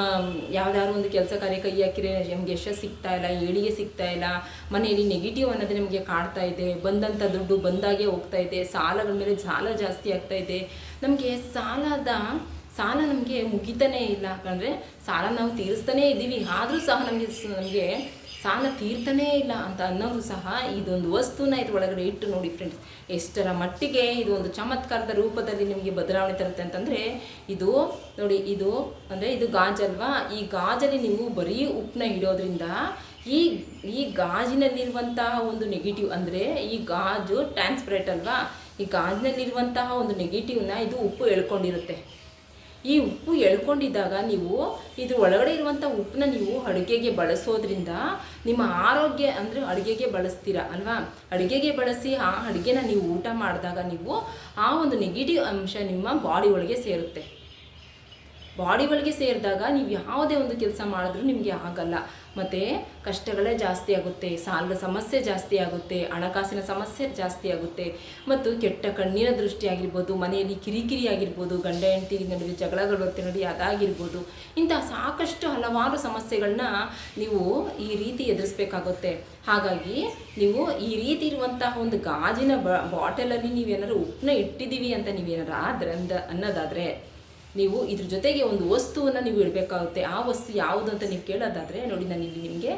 ಯಾವುದಾದ್ರು ಒಂದು ಕೆಲಸ ಕಾರ್ಯ ಕೈ ಹಾಕಿದ್ರೆ ನಮಗೆ ಯಶಸ್ ಸಿಗ್ತಾ ಇಲ್ಲ, ಏಳಿಗೆ ಸಿಗ್ತಾ ಇಲ್ಲ, ಮನೆಯಲ್ಲಿ ನೆಗೆಟಿವ್ ಅನ್ನೋದು ನಮಗೆ ಕಾಡ್ತಾ ಇದೆ ಬಂದಂಥ ದುಡ್ಡು ಬಂದಾಗೆ ಹೋಗ್ತಾ ಇದೆ, ಸಾಲಗಳ ಮೇಲೆ ಸಾಲ ಜಾಸ್ತಿ ಆಗ್ತಾ ಇದೆ, ನಮಗೆ ಸಾಲದ, ಸಾಲ ನಮಗೆ ಮುಗಿತಾನೇ ಇಲ್ಲ. ಯಾಕಂದರೆ ಸಾಲ ನಾವು ತೀರಿಸ್ತಾನೇ ಇದ್ದೀವಿ, ಆದರೂ ಸಹ ನಮಗೆ ನಮಗೆ ಸಾಲ ತೀರ್ತಾನೇ ಇಲ್ಲ ಅಂತ ಅನ್ನೋರು ಸಹ ಇದೊಂದು ವಸ್ತುನ ಇದ್ರ ಒಳಗಡೆ ಇಟ್ಟು ನೋಡಿ ಫ್ರೆಂಡ್ಸ್ ಎಷ್ಟರ ಮಟ್ಟಿಗೆ ಇದು ಒಂದು ಚಮತ್ಕಾರದ ರೂಪದಲ್ಲಿ ನಿಮಗೆ ಬದಲಾವಣೆ ತರುತ್ತೆ ಅಂತಂದರೆ, ಇದು ನೋಡಿ, ಇದು ಅಂದರೆ ಇದು ಗಾಜಲ್ವಾ? ಈ ಗಾಜಲ್ಲಿ ನೀವು ಬರೀ ಉಪ್ಪನ್ನ ಇಡೋದ್ರಿಂದ ಈ ಈ ಗಾಜಿನಲ್ಲಿರುವಂತಹ ಒಂದು ನೆಗೆಟಿವ್ ಅಂದರೆ ಈ ಗಾಜು ಟ್ರಾನ್ಸ್ಪರೇಟ್ ಅಲ್ವಾ? ಈ ಗಾಜಿನಲ್ಲಿರುವಂತಹ ಒಂದು ನೆಗೆಟಿವ್ನ ಇದು ಉಪ್ಪು ಎಳ್ಕೊಂಡಿರುತ್ತೆ. ಈ ಉಪ್ಪು ಎಳ್ಕೊಂಡಿದ್ದಾಗ ನೀವು ಇದ್ರ ಒಳಗಡೆ ಇರುವಂಥ ಉಪ್ಪನ್ನ ನೀವು ಅಡುಗೆಗೆ ಬಳಸೋದ್ರಿಂದ ನಿಮ್ಮ ಆರೋಗ್ಯ ಅಂದರೆ ಅಡುಗೆಗೆ ಬಳಸ್ತೀರ ಅಲ್ವಾ? ಅಡುಗೆಗೆ ಬಳಸಿ ಆ ಅಡುಗೆನ ನೀವು ಊಟ ಮಾಡಿದಾಗ ನೀವು ಆ ಒಂದು ನೆಗೆಟಿವ್ ಅಂಶ ನಿಮ್ಮ ಬಾಡಿ ಒಳಗೆ ಸೇರುತ್ತೆ. ಬಾಡಿ ಒಳಗೆ ಸೇರಿದಾಗ ನೀವು ಯಾವುದೇ ಒಂದು ಕೆಲಸ ಮಾಡಿದ್ರೂ ನಿಮಗೆ ಆಗಲ್ಲ. ಮತ್ತು ಕಷ್ಟಗಳೇ ಜಾಸ್ತಿ ಆಗುತ್ತೆ, ಸಾಲದ ಸಮಸ್ಯೆ ಜಾಸ್ತಿ ಆಗುತ್ತೆ, ಹಣಕಾಸಿನ ಸಮಸ್ಯೆ ಜಾಸ್ತಿ ಆಗುತ್ತೆ. ಮತ್ತು ಕೆಟ್ಟ ಕಣ್ಣಿನ ದೃಷ್ಟಿ ಆಗಿರ್ಬೋದು, ಮನೆಯಲ್ಲಿ ಕಿರಿಕಿರಿ ಆಗಿರ್ಬೋದು, ಗಂಡ ಹೆಂಡತಿ ನಡುವೆ ಜಗಳಗಳು ನೋಡಿ ಅದಾಗಿರ್ಬೋದು, ಇಂತಹ ಸಾಕಷ್ಟು ಹಲವಾರು ಸಮಸ್ಯೆಗಳನ್ನ ನೀವು ಈ ರೀತಿ ಎದುರಿಸ್ಬೇಕಾಗುತ್ತೆ. ಹಾಗಾಗಿ ನೀವು ಈ ರೀತಿ ಇರುವಂತಹ ಒಂದು ಗಾಜಿನ ಬಾಟಲಲ್ಲಿ ನೀವೇನಾದ್ರು ಉಪ್ಪನ್ನ ಇಟ್ಟಿದ್ದೀವಿ ಅಂತ ನೀವೇನಾರು ಆದ್ರೆ, ಅಂದ, ಅನ್ನೋದಾದರೆ ನೀವು ಇದ್ರ ಜೊತೆಗೆ ಒಂದು ವಸ್ತುವನ್ನು ನೀವು ಇಡಬೇಕಾಗುತ್ತೆ. ಆ ವಸ್ತು ಯಾವುದು ಅಂತ ನೀವು ಕೇಳೋದಾದರೆ, ನೋಡಿ ನಾನು ಇಲ್ಲಿ ನಿಮಗೆ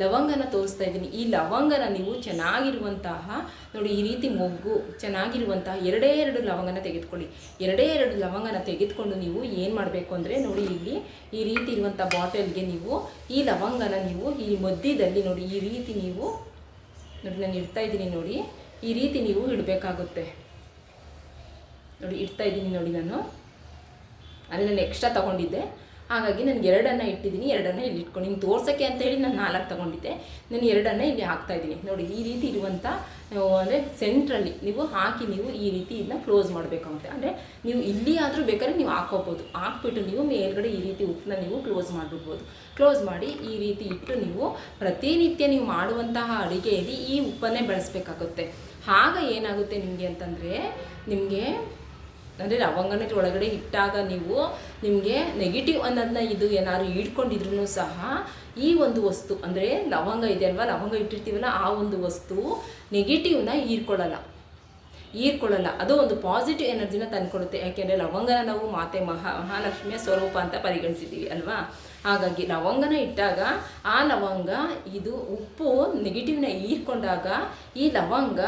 ಲವಂಗನ ತೋರಿಸ್ತಾ ಇದ್ದೀನಿ. ಈ ಲವಂಗನ ನೀವು ಚೆನ್ನಾಗಿರುವಂತಹ, ನೋಡಿ ಈ ರೀತಿ ಮೊಗ್ಗು ಚೆನ್ನಾಗಿರುವಂತಹ ಎರಡೇ ಎರಡು ಲವಂಗನ ತೆಗೆದುಕೊಳ್ಳಿ. ಎರಡೇ ಎರಡು ಲವಂಗನ ತೆಗೆದುಕೊಂಡು ನೀವು ಏನು ಮಾಡಬೇಕು ಅಂದರೆ, ನೋಡಿ ಇಲ್ಲಿ ಈ ರೀತಿ ಇರುವಂಥ ಬಾಟಲ್ಗೆ ನೀವು ಈ ಲವಂಗನ ನೀವು ಈ ಮಧ್ಯದಲ್ಲಿ ನೋಡಿ ಈ ರೀತಿ ನೀವು, ನೋಡಿ ನಾನು ಇಡ್ತಾ ಇದ್ದೀನಿ ನೋಡಿ, ಈ ರೀತಿ ನೀವು ಇಡಬೇಕಾಗುತ್ತೆ. ನೋಡಿ ಇಡ್ತಾ ಇದ್ದೀನಿ ನೋಡಿ ನಾನು. ಅಲ್ಲಿ ನಾನು ಎಕ್ಸ್ಟ್ರಾ ತೊಗೊಂಡಿದ್ದೆ. ಹಾಗಾಗಿ ನನಗೆ ಎರಡನ್ನ ಇಟ್ಟಿದ್ದೀನಿ, ಎರಡನ್ನ ಇಲ್ಲಿ ಇಟ್ಕೊಂಡು ನಿಮ್ಗೆ ತೋರ್ಸೋಕ್ಕೆ ಅಂತ ಹೇಳಿ ನಾನು ನಾಲ್ಕು ತೊಗೊಂಡಿದ್ದೆ. ನಾನು ಎರಡನ್ನ ಇಲ್ಲಿ ಹಾಕ್ತಾ ಇದ್ದೀನಿ. ನೋಡಿ, ಈ ರೀತಿ ಇರುವಂಥ ಅಂದರೆ ಸೆಂಟ್ರಲ್ಲಿ ನೀವು ಹಾಕಿ ನೀವು ಈ ರೀತಿ ಇದನ್ನ ಕ್ಲೋಸ್ ಮಾಡಬೇಕಾಗುತ್ತೆ ಅಂದರೆ ನೀವು ಇಲ್ಲಿ ಆದರೂ ಬೇಕಾದ್ರೆ ನೀವು ಹಾಕೋಬೋದು. ಹಾಕ್ಬಿಟ್ಟು ನೀವು ಮೇಲ್ಗಡೆ ಈ ರೀತಿ ಉಪ್ಪನ್ನ ನೀವು ಕ್ಲೋಸ್ ಮಾಡಿಬಿಡ್ಬೋದು. ಕ್ಲೋಸ್ ಮಾಡಿ ಈ ರೀತಿ ಇಟ್ಟು ನೀವು ಪ್ರತಿನಿತ್ಯ ನೀವು ಮಾಡುವಂತಹ ಅಡುಗೆಯಲ್ಲಿ ಈ ಉಪ್ಪನ್ನೇ ಬಳಸಬೇಕಾಗುತ್ತೆ. ಆಗ ಏನಾಗುತ್ತೆ ನಿಮಗೆ ಅಂತಂದರೆ, ನಿಮಗೆ ಅಂದರೆ ಲವಂಗನ ಒಳಗಡೆ ಇಟ್ಟಾಗ ನೀವು ನಿಮಗೆ ನೆಗೆಟಿವ್ ಅನ್ನೋದನ್ನ ಇದು ಏನಾದ್ರು ಇಟ್ಕೊಂಡಿದ್ರು ಸಹ ಈ ಒಂದು ವಸ್ತು, ಅಂದರೆ ಲವಂಗ ಇದೆ ಅಲ್ವಾ, ಲವಂಗ ಇಟ್ಟಿರ್ತೀವಲ್ಲ ಆ ಒಂದು ವಸ್ತು ನೆಗೆಟಿವ್ನ ಹೀರ್ಕೊಳ್ಳಲ್ಲ ಹೀರ್ಕೊಳ್ಳಲ್ಲ ಅದು ಒಂದು ಪಾಸಿಟಿವ್ ಎನರ್ಜಿನ ತಂದುಕೊಡುತ್ತೆ. ಯಾಕೆಂದರೆ ಲವಂಗನ ನಾವು ಮಾತೆ ಮಹಾ, ಮಹಾಲಕ್ಷ್ಮಿಯ ಸ್ವರೂಪ ಅಂತ ಪರಿಗಣಿಸಿದ್ದೀವಿ ಅಲ್ವಾ? ಹಾಗಾಗಿ ಲವಂಗನ ಇಟ್ಟಾಗ ಆ ಲವಂಗ, ಇದು ಉಪ್ಪು ನೆಗೆಟಿವ್ನ ಹೀರ್ಕೊಂಡಾಗ ಈ ಲವಂಗ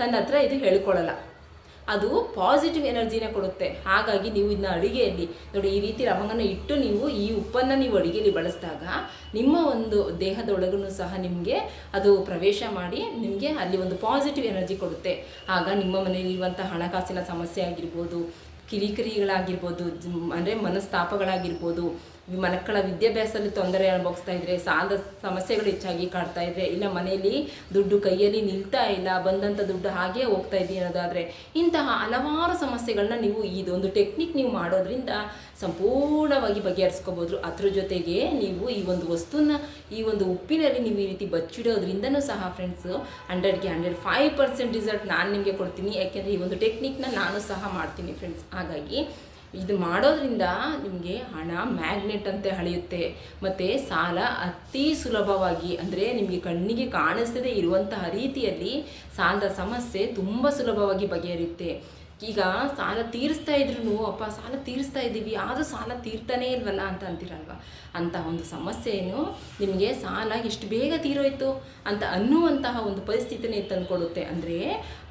ತನ್ನ ಹತ್ರ ಇದು ಹೇಳ್ಕೊಳ್ಳಲ್ಲ. ಅದು ಪಾಸಿಟಿವ್ ಎನರ್ಜಿನ ಕೊಡುತ್ತೆ. ಹಾಗಾಗಿ ನೀವು ಇದನ್ನ ಅಡುಗೆಯಲ್ಲಿ, ನೋಡಿ ಈ ರೀತಿ ಲವಂಗನ ಇಟ್ಟು ನೀವು ಈ ಉಪ್ಪನ್ನು ನೀವು ಅಡುಗೆಯಲ್ಲಿ ಬಳಸಿದಾಗ ನಿಮ್ಮ ಒಂದು ದೇಹದೊಳಗೂ ಸಹ ನಿಮಗೆ ಅದು ಪ್ರವೇಶ ಮಾಡಿ ನಿಮಗೆ ಅಲ್ಲಿ ಒಂದು ಪಾಸಿಟಿವ್ ಎನರ್ಜಿ ಕೊಡುತ್ತೆ. ಆಗ ನಿಮ್ಮ ಮನೆಯಲ್ಲಿರುವಂಥ ಹಣಕಾಸಿನ ಸಮಸ್ಯೆ ಆಗಿರ್ಬೋದು, ಕಿರಿಕಿರಿಗಳಾಗಿರ್ಬೋದು ಅಂದರೆ ಮನಸ್ತಾಪಗಳಾಗಿರ್ಬೋದು ಮಕ್ಕಳ ವಿದ್ಯಾಭ್ಯಾಸದಲ್ಲಿ ತೊಂದರೆ ಅನುಭವಿಸ್ತಾ ಇದ್ರೆ, ಸಾಲದ ಸಮಸ್ಯೆಗಳು ಹೆಚ್ಚಾಗಿ ಕಾಡ್ತಾ ಇದ್ರೆ, ಇಲ್ಲ ಮನೆಯಲ್ಲಿ ದುಡ್ಡು ಕೈಯಲ್ಲಿ ನಿಲ್ತಾ ಇಲ್ಲ ಬಂದಂಥ ದುಡ್ಡು ಹಾಗೆ ಹೋಗ್ತಾ ಇದೆ ಅನ್ನೋದಾದರೆ, ಇಂತಹ ಹಲವಾರು ಸಮಸ್ಯೆಗಳನ್ನ ನೀವು ಇದೊಂದು ಟೆಕ್ನಿಕ್ ನೀವು ಮಾಡೋದ್ರಿಂದ ಸಂಪೂರ್ಣವಾಗಿ ಬಗೆಹರಿಸ್ಕೋಬೋದು. ಅದ್ರ ಜೊತೆಗೆ ನೀವು ಈ ಒಂದು ವಸ್ತುನ, ಈ ಒಂದು ಉಪ್ಪಿನಲ್ಲಿ ನೀವು ಈ ರೀತಿ ಬಚ್ಚಿಡೋದ್ರಿಂದನೂ ಸಹ ಫ್ರೆಂಡ್ಸ್ ಹಂಡ್ರೆಡ್ಗೆ ಹಂಡ್ರೆಡ್ ಫೈವ್ ಪರ್ಸೆಂಟ್ ರಿಸಲ್ಟ್ ನಾನು ನಿಮಗೆ ಕೊಡ್ತೀನಿ. ಯಾಕೆಂದರೆ ಈ ಒಂದು ಟೆಕ್ನಿಕ್ನ ನಾನು ಸಹ ಮಾಡ್ತೀನಿ ಫ್ರೆಂಡ್ಸ್ ಹಾಗಾಗಿ ಇದು ಮಾಡೋದ್ರಿಂದ ನಿಮಗೆ ಹಣ ಮ್ಯಾಗ್ನೆಟ್ ಅಂತೆ ಹಳೆಯುತ್ತೆ. ಮತ್ತು ಸಾಲ ಅತಿ ಸುಲಭವಾಗಿ ಅಂದರೆ ನಿಮಗೆ ಕಣ್ಣಿಗೆ ಕಾಣಿಸದೇ ಇರುವಂತಹ ರೀತಿಯಲ್ಲಿ ಸಾಲದ ಸಮಸ್ಯೆ ತುಂಬ ಸುಲಭವಾಗಿ ಬಗೆಹರಿಯುತ್ತೆ. ಈಗ ಸಾಲ ತೀರಿಸ್ತಾ ಇದ್ರು ಅಪ್ಪ, ಸಾಲ ತೀರಿಸ್ತಾ ಇದ್ದೀವಿ, ಆದರೂ ಸಾಲ ತೀರ್ತಾನೇ ಇಲ್ವಲ್ಲ? ಅಂತ ಅಂತೀರಲ್ವ? ಅಂತ ಒಂದು ಸಮಸ್ಯೆಯನ್ನು ನಿಮಗೆ ಸಾಲ ಎಷ್ಟು ಬೇಗ ತೀರೋಯ್ತು ಅಂತ ಅನ್ನುವಂತಹ ಒಂದು ಪರಿಸ್ಥಿತಿನೇ ತಂದುಕೊಡುತ್ತೆ. ಅಂದರೆ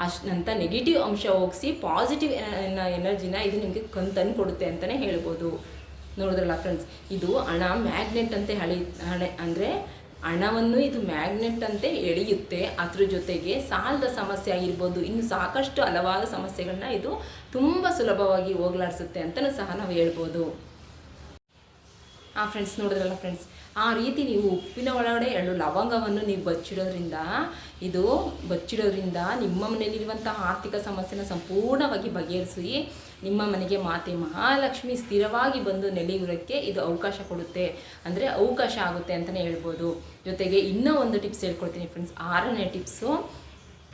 ಅಷ್ಟಂತ ನೆಗೆಟಿವ್ ಅಂಶ ಹೋಗಿಸಿ ಪಾಸಿಟಿವ್ ಎನರ್ಜಿನ ಇದು ನಿಮಗೆ ಕನ್ ತಂದು ಕೊಡುತ್ತೆ ಅಂತಲೇ ಹೇಳ್ಬೋದು. ನೋಡಿದ್ರಲ್ಲ ಫ್ರೆಂಡ್ಸ್ ಇದು ಹಣ ಮ್ಯಾಗ್ನೆಟ್ ಅಂತ ಹಳಿ, ಹಣೆ, ಅಂದರೆ ಹಣವನ್ನು ಇದು ಮ್ಯಾಗ್ನೆಟ್ ಅಂತೆ ಎಳೆಯುತ್ತೆ. ಅದ್ರ ಜೊತೆಗೆ ಸಾಲದ ಸಮಸ್ಯೆ ಆಗಿರ್ಬೋದು. ಇನ್ನು ಸಾಕಷ್ಟು ಹಲವಾರು ಸಮಸ್ಯೆಗಳನ್ನ ಇದು ತುಂಬ ಸುಲಭವಾಗಿ ಹೋಗ್ಲಾಡಿಸುತ್ತೆ ಅಂತಲೂ ಸಹ ನಾವು ಹೇಳ್ಬೋದು. ಆ ಫ್ರೆಂಡ್ಸ್ ನೋಡಿದ್ರಲ್ಲ ಫ್ರೆಂಡ್ಸ್ ಆ ರೀತಿ ನೀವು ಉಪ್ಪಿನ ಒಳಗಡೆ ಎರಡು ಲವಂಗವನ್ನು ನೀವು ಬಚ್ಚಿಡೋದ್ರಿಂದ ಇದು ಬಚ್ಚಿಡೋದ್ರಿಂದ ನಿಮ್ಮ ಮನೆಯಲ್ಲಿರುವಂಥ ಆರ್ಥಿಕ ಸಮಸ್ಯೆನ ಸಂಪೂರ್ಣವಾಗಿ ಬಗೆಹರಿಸಿ ನಿಮ್ಮ ಮನೆಗೆ ಮಾತೆ ಮಹಾಲಕ್ಷ್ಮಿ ಸ್ಥಿರವಾಗಿ ಬಂದು ನೆಲೆಯುವುದಕ್ಕೆ ಇದು ಅವಕಾಶ ಕೊಡುತ್ತೆ. ಅಂದರೆ ಅವಕಾಶ ಆಗುತ್ತೆ ಅಂತಲೇ ಹೇಳ್ಬೋದು. ಜೊತೆಗೆ ಇನ್ನೂ ಒಂದು ಟಿಪ್ಸ್ ಹೇಳ್ಕೊಡ್ತೀನಿ ಫ್ರೆಂಡ್ಸ್ ಆರನೇ ಟಿಪ್ಸು,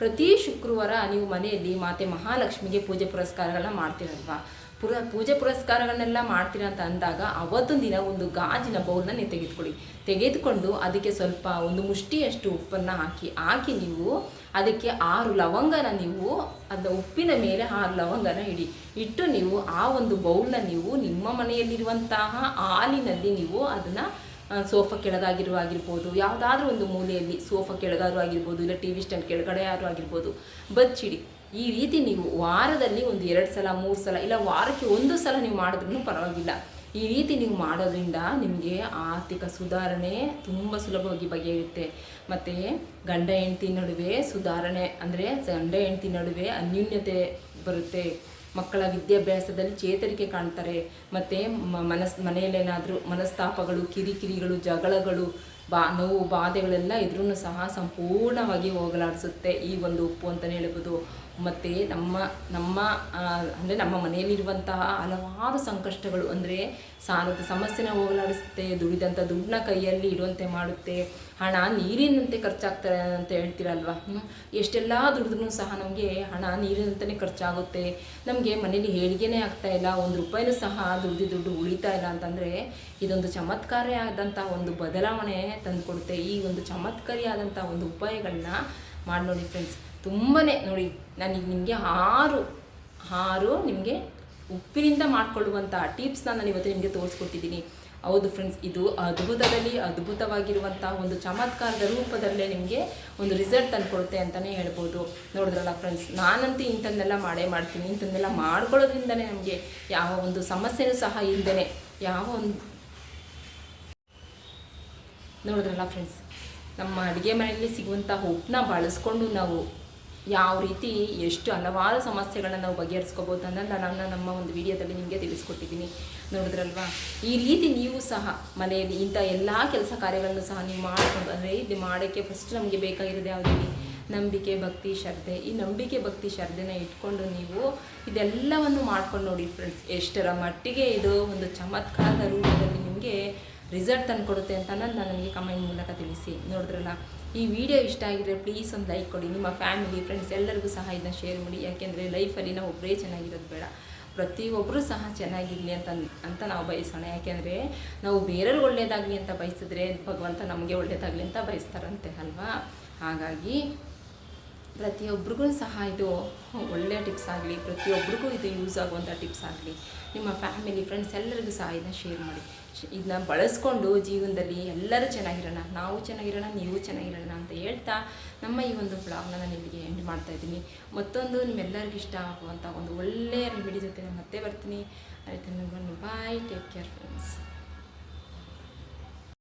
ಪ್ರತಿ ಶುಕ್ರವಾರ ನೀವು ಮನೆಯಲ್ಲಿ ಮಾತೆ ಮಹಾಲಕ್ಷ್ಮಿಗೆ ಪೂಜೆ ಪುರಸ್ಕಾರಗಳನ್ನ ಮಾಡ್ತೀರಲ್ವಾ? ಪುರ, ಪೂಜೆ ಪುರಸ್ಕಾರಗಳನ್ನೆಲ್ಲ ಮಾಡ್ತೀರ ಅಂತ ಅಂದಾಗ ಅವತ್ತೊಂದು ದಿನ ಒಂದು ಗಾಜಿನ ಬೌಲ್ನ ನೀವು ತೆಗೆದುಕೊಳ್ಳಿ. ತೆಗೆದುಕೊಂಡು ಅದಕ್ಕೆ ಸ್ವಲ್ಪ ಒಂದು ಮುಷ್ಟಿಯಷ್ಟು ಉಪ್ಪನ್ನು ಹಾಕಿ ಹಾಕಿ ನೀವು ಅದಕ್ಕೆ ಆರು ಲವಂಗನ ನೀವು ಅದನ್ನ ಉಪ್ಪಿನ ಮೇಲೆ ಆರು ಲವಂಗನ ಇಡಿ. ಇಟ್ಟು ನೀವು ಆ ಒಂದು ಬೌಲ್ನ ನೀವು ನಿಮ್ಮ ಮನೆಯಲ್ಲಿರುವಂತಹ ಹಾಲಿನಲ್ಲಿ ನೀವು ಅದನ್ನು ಸೋಫಾ ಕೆಳಗಾಗಿರುವ ಆಗಿರ್ಬೋದು, ಯಾವುದಾದ್ರೂ ಒಂದು ಮೂಲೆಯಲ್ಲಿ ಸೋಫಾ ಕೆಳಗಾದ್ರೂ ಆಗಿರ್ಬೋದು, ಇಲ್ಲ ಟಿ ವಿ ಸ್ಟ್ಯಾಂಡ್ ಕೆಳಗಡೆ ಯಾರು ಆಗಿರ್ಬೋದು, ಬಚ್ಚಿಡಿ. ಈ ರೀತಿ ನೀವು ವಾರದಲ್ಲಿ ಒಂದು ಎರಡು ಸಲ, ಮೂರು ಸಲ, ಇಲ್ಲ ವಾರಕ್ಕೆ ಒಂದು ಸಲ ನೀವು ಮಾಡಿದ್ರೂ ಪರವಾಗಿಲ್ಲ. ಈ ರೀತಿ ನೀವು ಮಾಡೋದ್ರಿಂದ ನಿಮಗೆ ಆರ್ಥಿಕ ಸುಧಾರಣೆ ತುಂಬ ಸುಲಭವಾಗಿ ಬಗೆಯುತ್ತೆ. ಮತ್ತು ಗಂಡ ಹೆಂಡತಿ ನಡುವೆ ಸುಧಾರಣೆ ಅಂದರೆ ಗಂಡ ಹೆಂಡತಿ ನಡುವೆ ಅನ್ಯೂನ್ಯತೆ ಬರುತ್ತೆ. ಮಕ್ಕಳ ವಿದ್ಯಾಭ್ಯಾಸದಲ್ಲಿ ಚೇತರಿಕೆ ಕಾಣ್ತಾರೆ. ಮತ್ತು ಮನಸ್, ಮನೆಯಲ್ಲೇನಾದರೂ ಮನಸ್ತಾಪಗಳು, ಕಿರಿಕಿರಿಗಳು, ಜಗಳಗಳು, ಬಾ, ನೋವು, ಬಾಧೆಗಳೆಲ್ಲ ಇದ್ರೂ ಸಹ ಸಂಪೂರ್ಣವಾಗಿ ಹೋಗಲಾಡಿಸುತ್ತೆ ಈ ಒಂದು ಉಪ್ಪು ಅಂತಲೇ ಹೇಳ್ಬೋದು. ಮತ್ತು ನಮ್ಮ ನಮ್ಮ ಅಂದರೆ ನಮ್ಮ ಮನೆಯಲ್ಲಿರುವಂತಹ ಹಲವಾರು ಸಂಕಷ್ಟಗಳು, ಅಂದರೆ ಸಾಲದ ಸಮಸ್ಯೆನ ಹೋಗಲಾಡಿಸುತ್ತೆ ದುಡಿದಂಥ ದುಡ್ಡನ್ನ ಕೈಯಲ್ಲಿ ಇಡುವಂತೆ ಮಾಡುತ್ತೆ, ಹಣ ನೀರಿನಂತೆ ಖರ್ಚಾಗ್ತಾರೆ ಅಂತ ಹೇಳ್ತೀರಲ್ವ? ಎಷ್ಟೆಲ್ಲ ದುಡಿದ್ರೂ ಸಹ ನಮಗೆ ಹಣ ನೀರಿನಂತಲೇ ಖರ್ಚಾಗುತ್ತೆ. ನಮಗೆ ಮನೇಲಿ ಹೇಳಿಗೆನೇ ಆಗ್ತಾ ಇಲ್ಲ, ಒಂದು ರೂಪಾಯಿನೂ ಸಹ ದುಡ್ದು ದುಡ್ಡು ಉಳಿತಾ ಇಲ್ಲ ಅಂತಂದರೆ ಇದೊಂದು ಚಮತ್ಕಾರಿಯಾದಂಥ ಒಂದು ಬದಲಾವಣೆ ತಂದುಕೊಡುತ್ತೆ. ಈ ಒಂದು ಚಮತ್ಕಾರಿಯಾದಂಥ ಒಂದು ಉಪಾಯಗಳನ್ನ ಮಾಡಿ ನೋಡಿ ಫ್ರೆಂಡ್ಸ್ ತುಂಬಾ ನೋಡಿ ನಾನೀಗ ನಿಮಗೆ ಆರು ಆರು ನಿಮಗೆ ಉಪ್ಪಿನಿಂದ ಮಾಡಿಕೊಳ್ಳುವಂಥ ಟಿಪ್ಸ್ನ ನಾನು ಇವತ್ತು ನಿಮಗೆ ತೋರಿಸ್ಕೊಟ್ಟಿದ್ದೀನಿ ಹೌದು ಫ್ರೆಂಡ್ಸ್ ಇದು ಅದ್ಭುತದಲ್ಲಿ ಅದ್ಭುತವಾಗಿರುವಂಥ ಒಂದು ಚಮತ್ಕಾರದ ರೂಪದಲ್ಲೇ ನಿಮಗೆ ಒಂದು ರಿಸಲ್ಟ್ ತಂದುಕೊಡುತ್ತೆ ಅಂತಲೇ ಹೇಳ್ಬೋದು. ನೋಡಿದ್ರಲ್ಲ ಫ್ರೆಂಡ್ಸ್ ನಾನಂತೂ ಇಂಥದ್ದೆಲ್ಲ ಮಾಡೇ ಮಾಡ್ತೀನಿ ಇಂಥದ್ದೆಲ್ಲ ಮಾಡ್ಕೊಳ್ಳೋದ್ರಿಂದಲೇ ನಮಗೆ ಯಾವ ಒಂದು ಸಮಸ್ಯೆನೂ ಸಹ ಇಲ್ಲದೇ ಯಾವ ಒಂದು ನೋಡಿದ್ರಲ್ಲ ಫ್ರೆಂಡ್ಸ್ ನಮ್ಮ ಅಡುಗೆ ಮನೆಯಲ್ಲಿ ಸಿಗುವಂಥ ಉಪ್ಪನ್ನ ಬಳಸ್ಕೊಂಡು ನಾವು ಯಾವ ರೀತಿ ಎಷ್ಟು ಹಲವಾರು ಸಮಸ್ಯೆಗಳನ್ನು ನಾವು ಬಗೆಹರಿಸ್ಕೋಬೋದು ಅನ್ನೋದನ್ನ ನಾನು ನಮ್ಮ ಒಂದು ವಿಡಿಯೋದಲ್ಲಿ ನಿಮಗೆ ತಿಳಿಸ್ಕೊಟ್ಟಿದ್ದೀನಿ. ನೋಡಿದ್ರಲ್ವಾ? ಈ ರೀತಿ ನೀವು ಸಹ ಮನೆಯಲ್ಲಿ ಇಂಥ ಎಲ್ಲ ಕೆಲಸ ಕಾರ್ಯಗಳನ್ನು ಸಹ ನೀವು ಮಾಡಿಕೊಂಡು, ಅಂದರೆ ಇದು ಮಾಡೋಕ್ಕೆ ಫಸ್ಟ್ ನಮಗೆ ಬೇಕಾಗಿರೋದು ಯಾವುದು? ನಂಬಿಕೆ, ಭಕ್ತಿ, ಶ್ರದ್ಧೆ. ಈ ನಂಬಿಕೆ, ಭಕ್ತಿ, ಶ್ರದ್ಧೆನ ಇಟ್ಕೊಂಡು ನೀವು ಇದೆಲ್ಲವನ್ನು ಮಾಡ್ಕೊಂಡು ನೋಡಿ ಫ್ರೆಂಡ್ಸ್ ಎಷ್ಟರ ಮಟ್ಟಿಗೆ ಇದು ಒಂದು ಚಮತ್ಕಾರದ ರೂಪದಲ್ಲಿ ನಿಮಗೆ ರಿಸಲ್ಟ್ ತಂದುಕೊಡುತ್ತೆ ಅಂತ ನಾನು ನನಗೆ ಕಮೆಂಟ್ ಮೂಲಕ ತಿಳಿಸಿ. ನೋಡಿದ್ರಲ್ಲ? ಈ ವಿಡಿಯೋ ಇಷ್ಟ ಆಗಿದ್ರೆ ಪ್ಲೀಸ್ ಒಂದು ಲೈಕ್ ಕೊಡಿ. ನಿಮ್ಮ ಫ್ಯಾಮಿಲಿ ಫ್ರೆಂಡ್ಸ್ ಎಲ್ಲರಿಗೂ ಸಹ ಇದನ್ನ ಶೇರ್ ಮಾಡಿ. ಯಾಕೆಂದರೆ ಲೈಫಲ್ಲಿ ನಾವು ಒಬ್ಬರೇ ಚೆನ್ನಾಗಿರೋದು ಬೇಡ. ಪ್ರತಿಯೊಬ್ಬರೂ ಸಹ ಚೆನ್ನಾಗಿರಲಿ ಅಂತ ಅಂತ ನಾವು ಬಯಸೋಣ. ಯಾಕೆಂದರೆ ನಾವು ಬೇರೆಯವ್ರಿಗೆ ಒಳ್ಳೆಯದಾಗಲಿ ಅಂತ ಬಯಸಿದ್ರೆ ಭಗವಂತ ನಮಗೆ ಒಳ್ಳೆಯದಾಗಲಿ ಅಂತ ಬಯಸ್ತಾರಂತೆ ಅಲ್ವಾ? ಹಾಗಾಗಿ ಪ್ರತಿಯೊಬ್ರಿಗೂ ಸಹ ಇದು ಒಳ್ಳೆಯ ಟಿಪ್ಸ್ ಆಗಲಿ, ಪ್ರತಿಯೊಬ್ರಿಗೂ ಇದು ಯೂಸ್ ಆಗುವಂಥ ಟಿಪ್ಸ್ ಆಗಲಿ, ನಿಮ್ಮ ಫ್ಯಾಮಿಲಿ ಫ್ರೆಂಡ್ಸ್ ಎಲ್ಲರಿಗೂ ಸಹ ಇದನ್ನ ಶೇರ್ ಮಾಡಿ. ಇದನ್ನ ಬಳಸ್ಕೊಂಡು ಜೀವನದಲ್ಲಿ ಎಲ್ಲರೂ ಚೆನ್ನಾಗಿರೋಣ, ನಾವು ಚೆನ್ನಾಗಿರೋಣ, ನೀವು ಚೆನ್ನಾಗಿರೋಣ ಅಂತ ಹೇಳ್ತಾ ನಮ್ಮ ಈ ಒಂದು ಬ್ಲಾಗ್ನ ನಾನು ಇಲ್ಲಿಗೆ ಎಂಡ್ ಮಾಡ್ತಾ ಇದ್ದೀನಿ. ಮತ್ತೊಂದು ನಿಮ್ಮೆಲ್ಲರಿಗೂ ಇಷ್ಟ ಆಗುವಂಥ ಒಂದು ಒಳ್ಳೆಯ ರೆಮಿಡಿ ಜೊತೆ ನಾನು ಮತ್ತೆ ಬರ್ತೀನಿ. ಆಯ್ತು ಬಾಯ್ ಟೇಕ್ ಕೇರ್ ಫ್ರೆಂಡ್ಸ್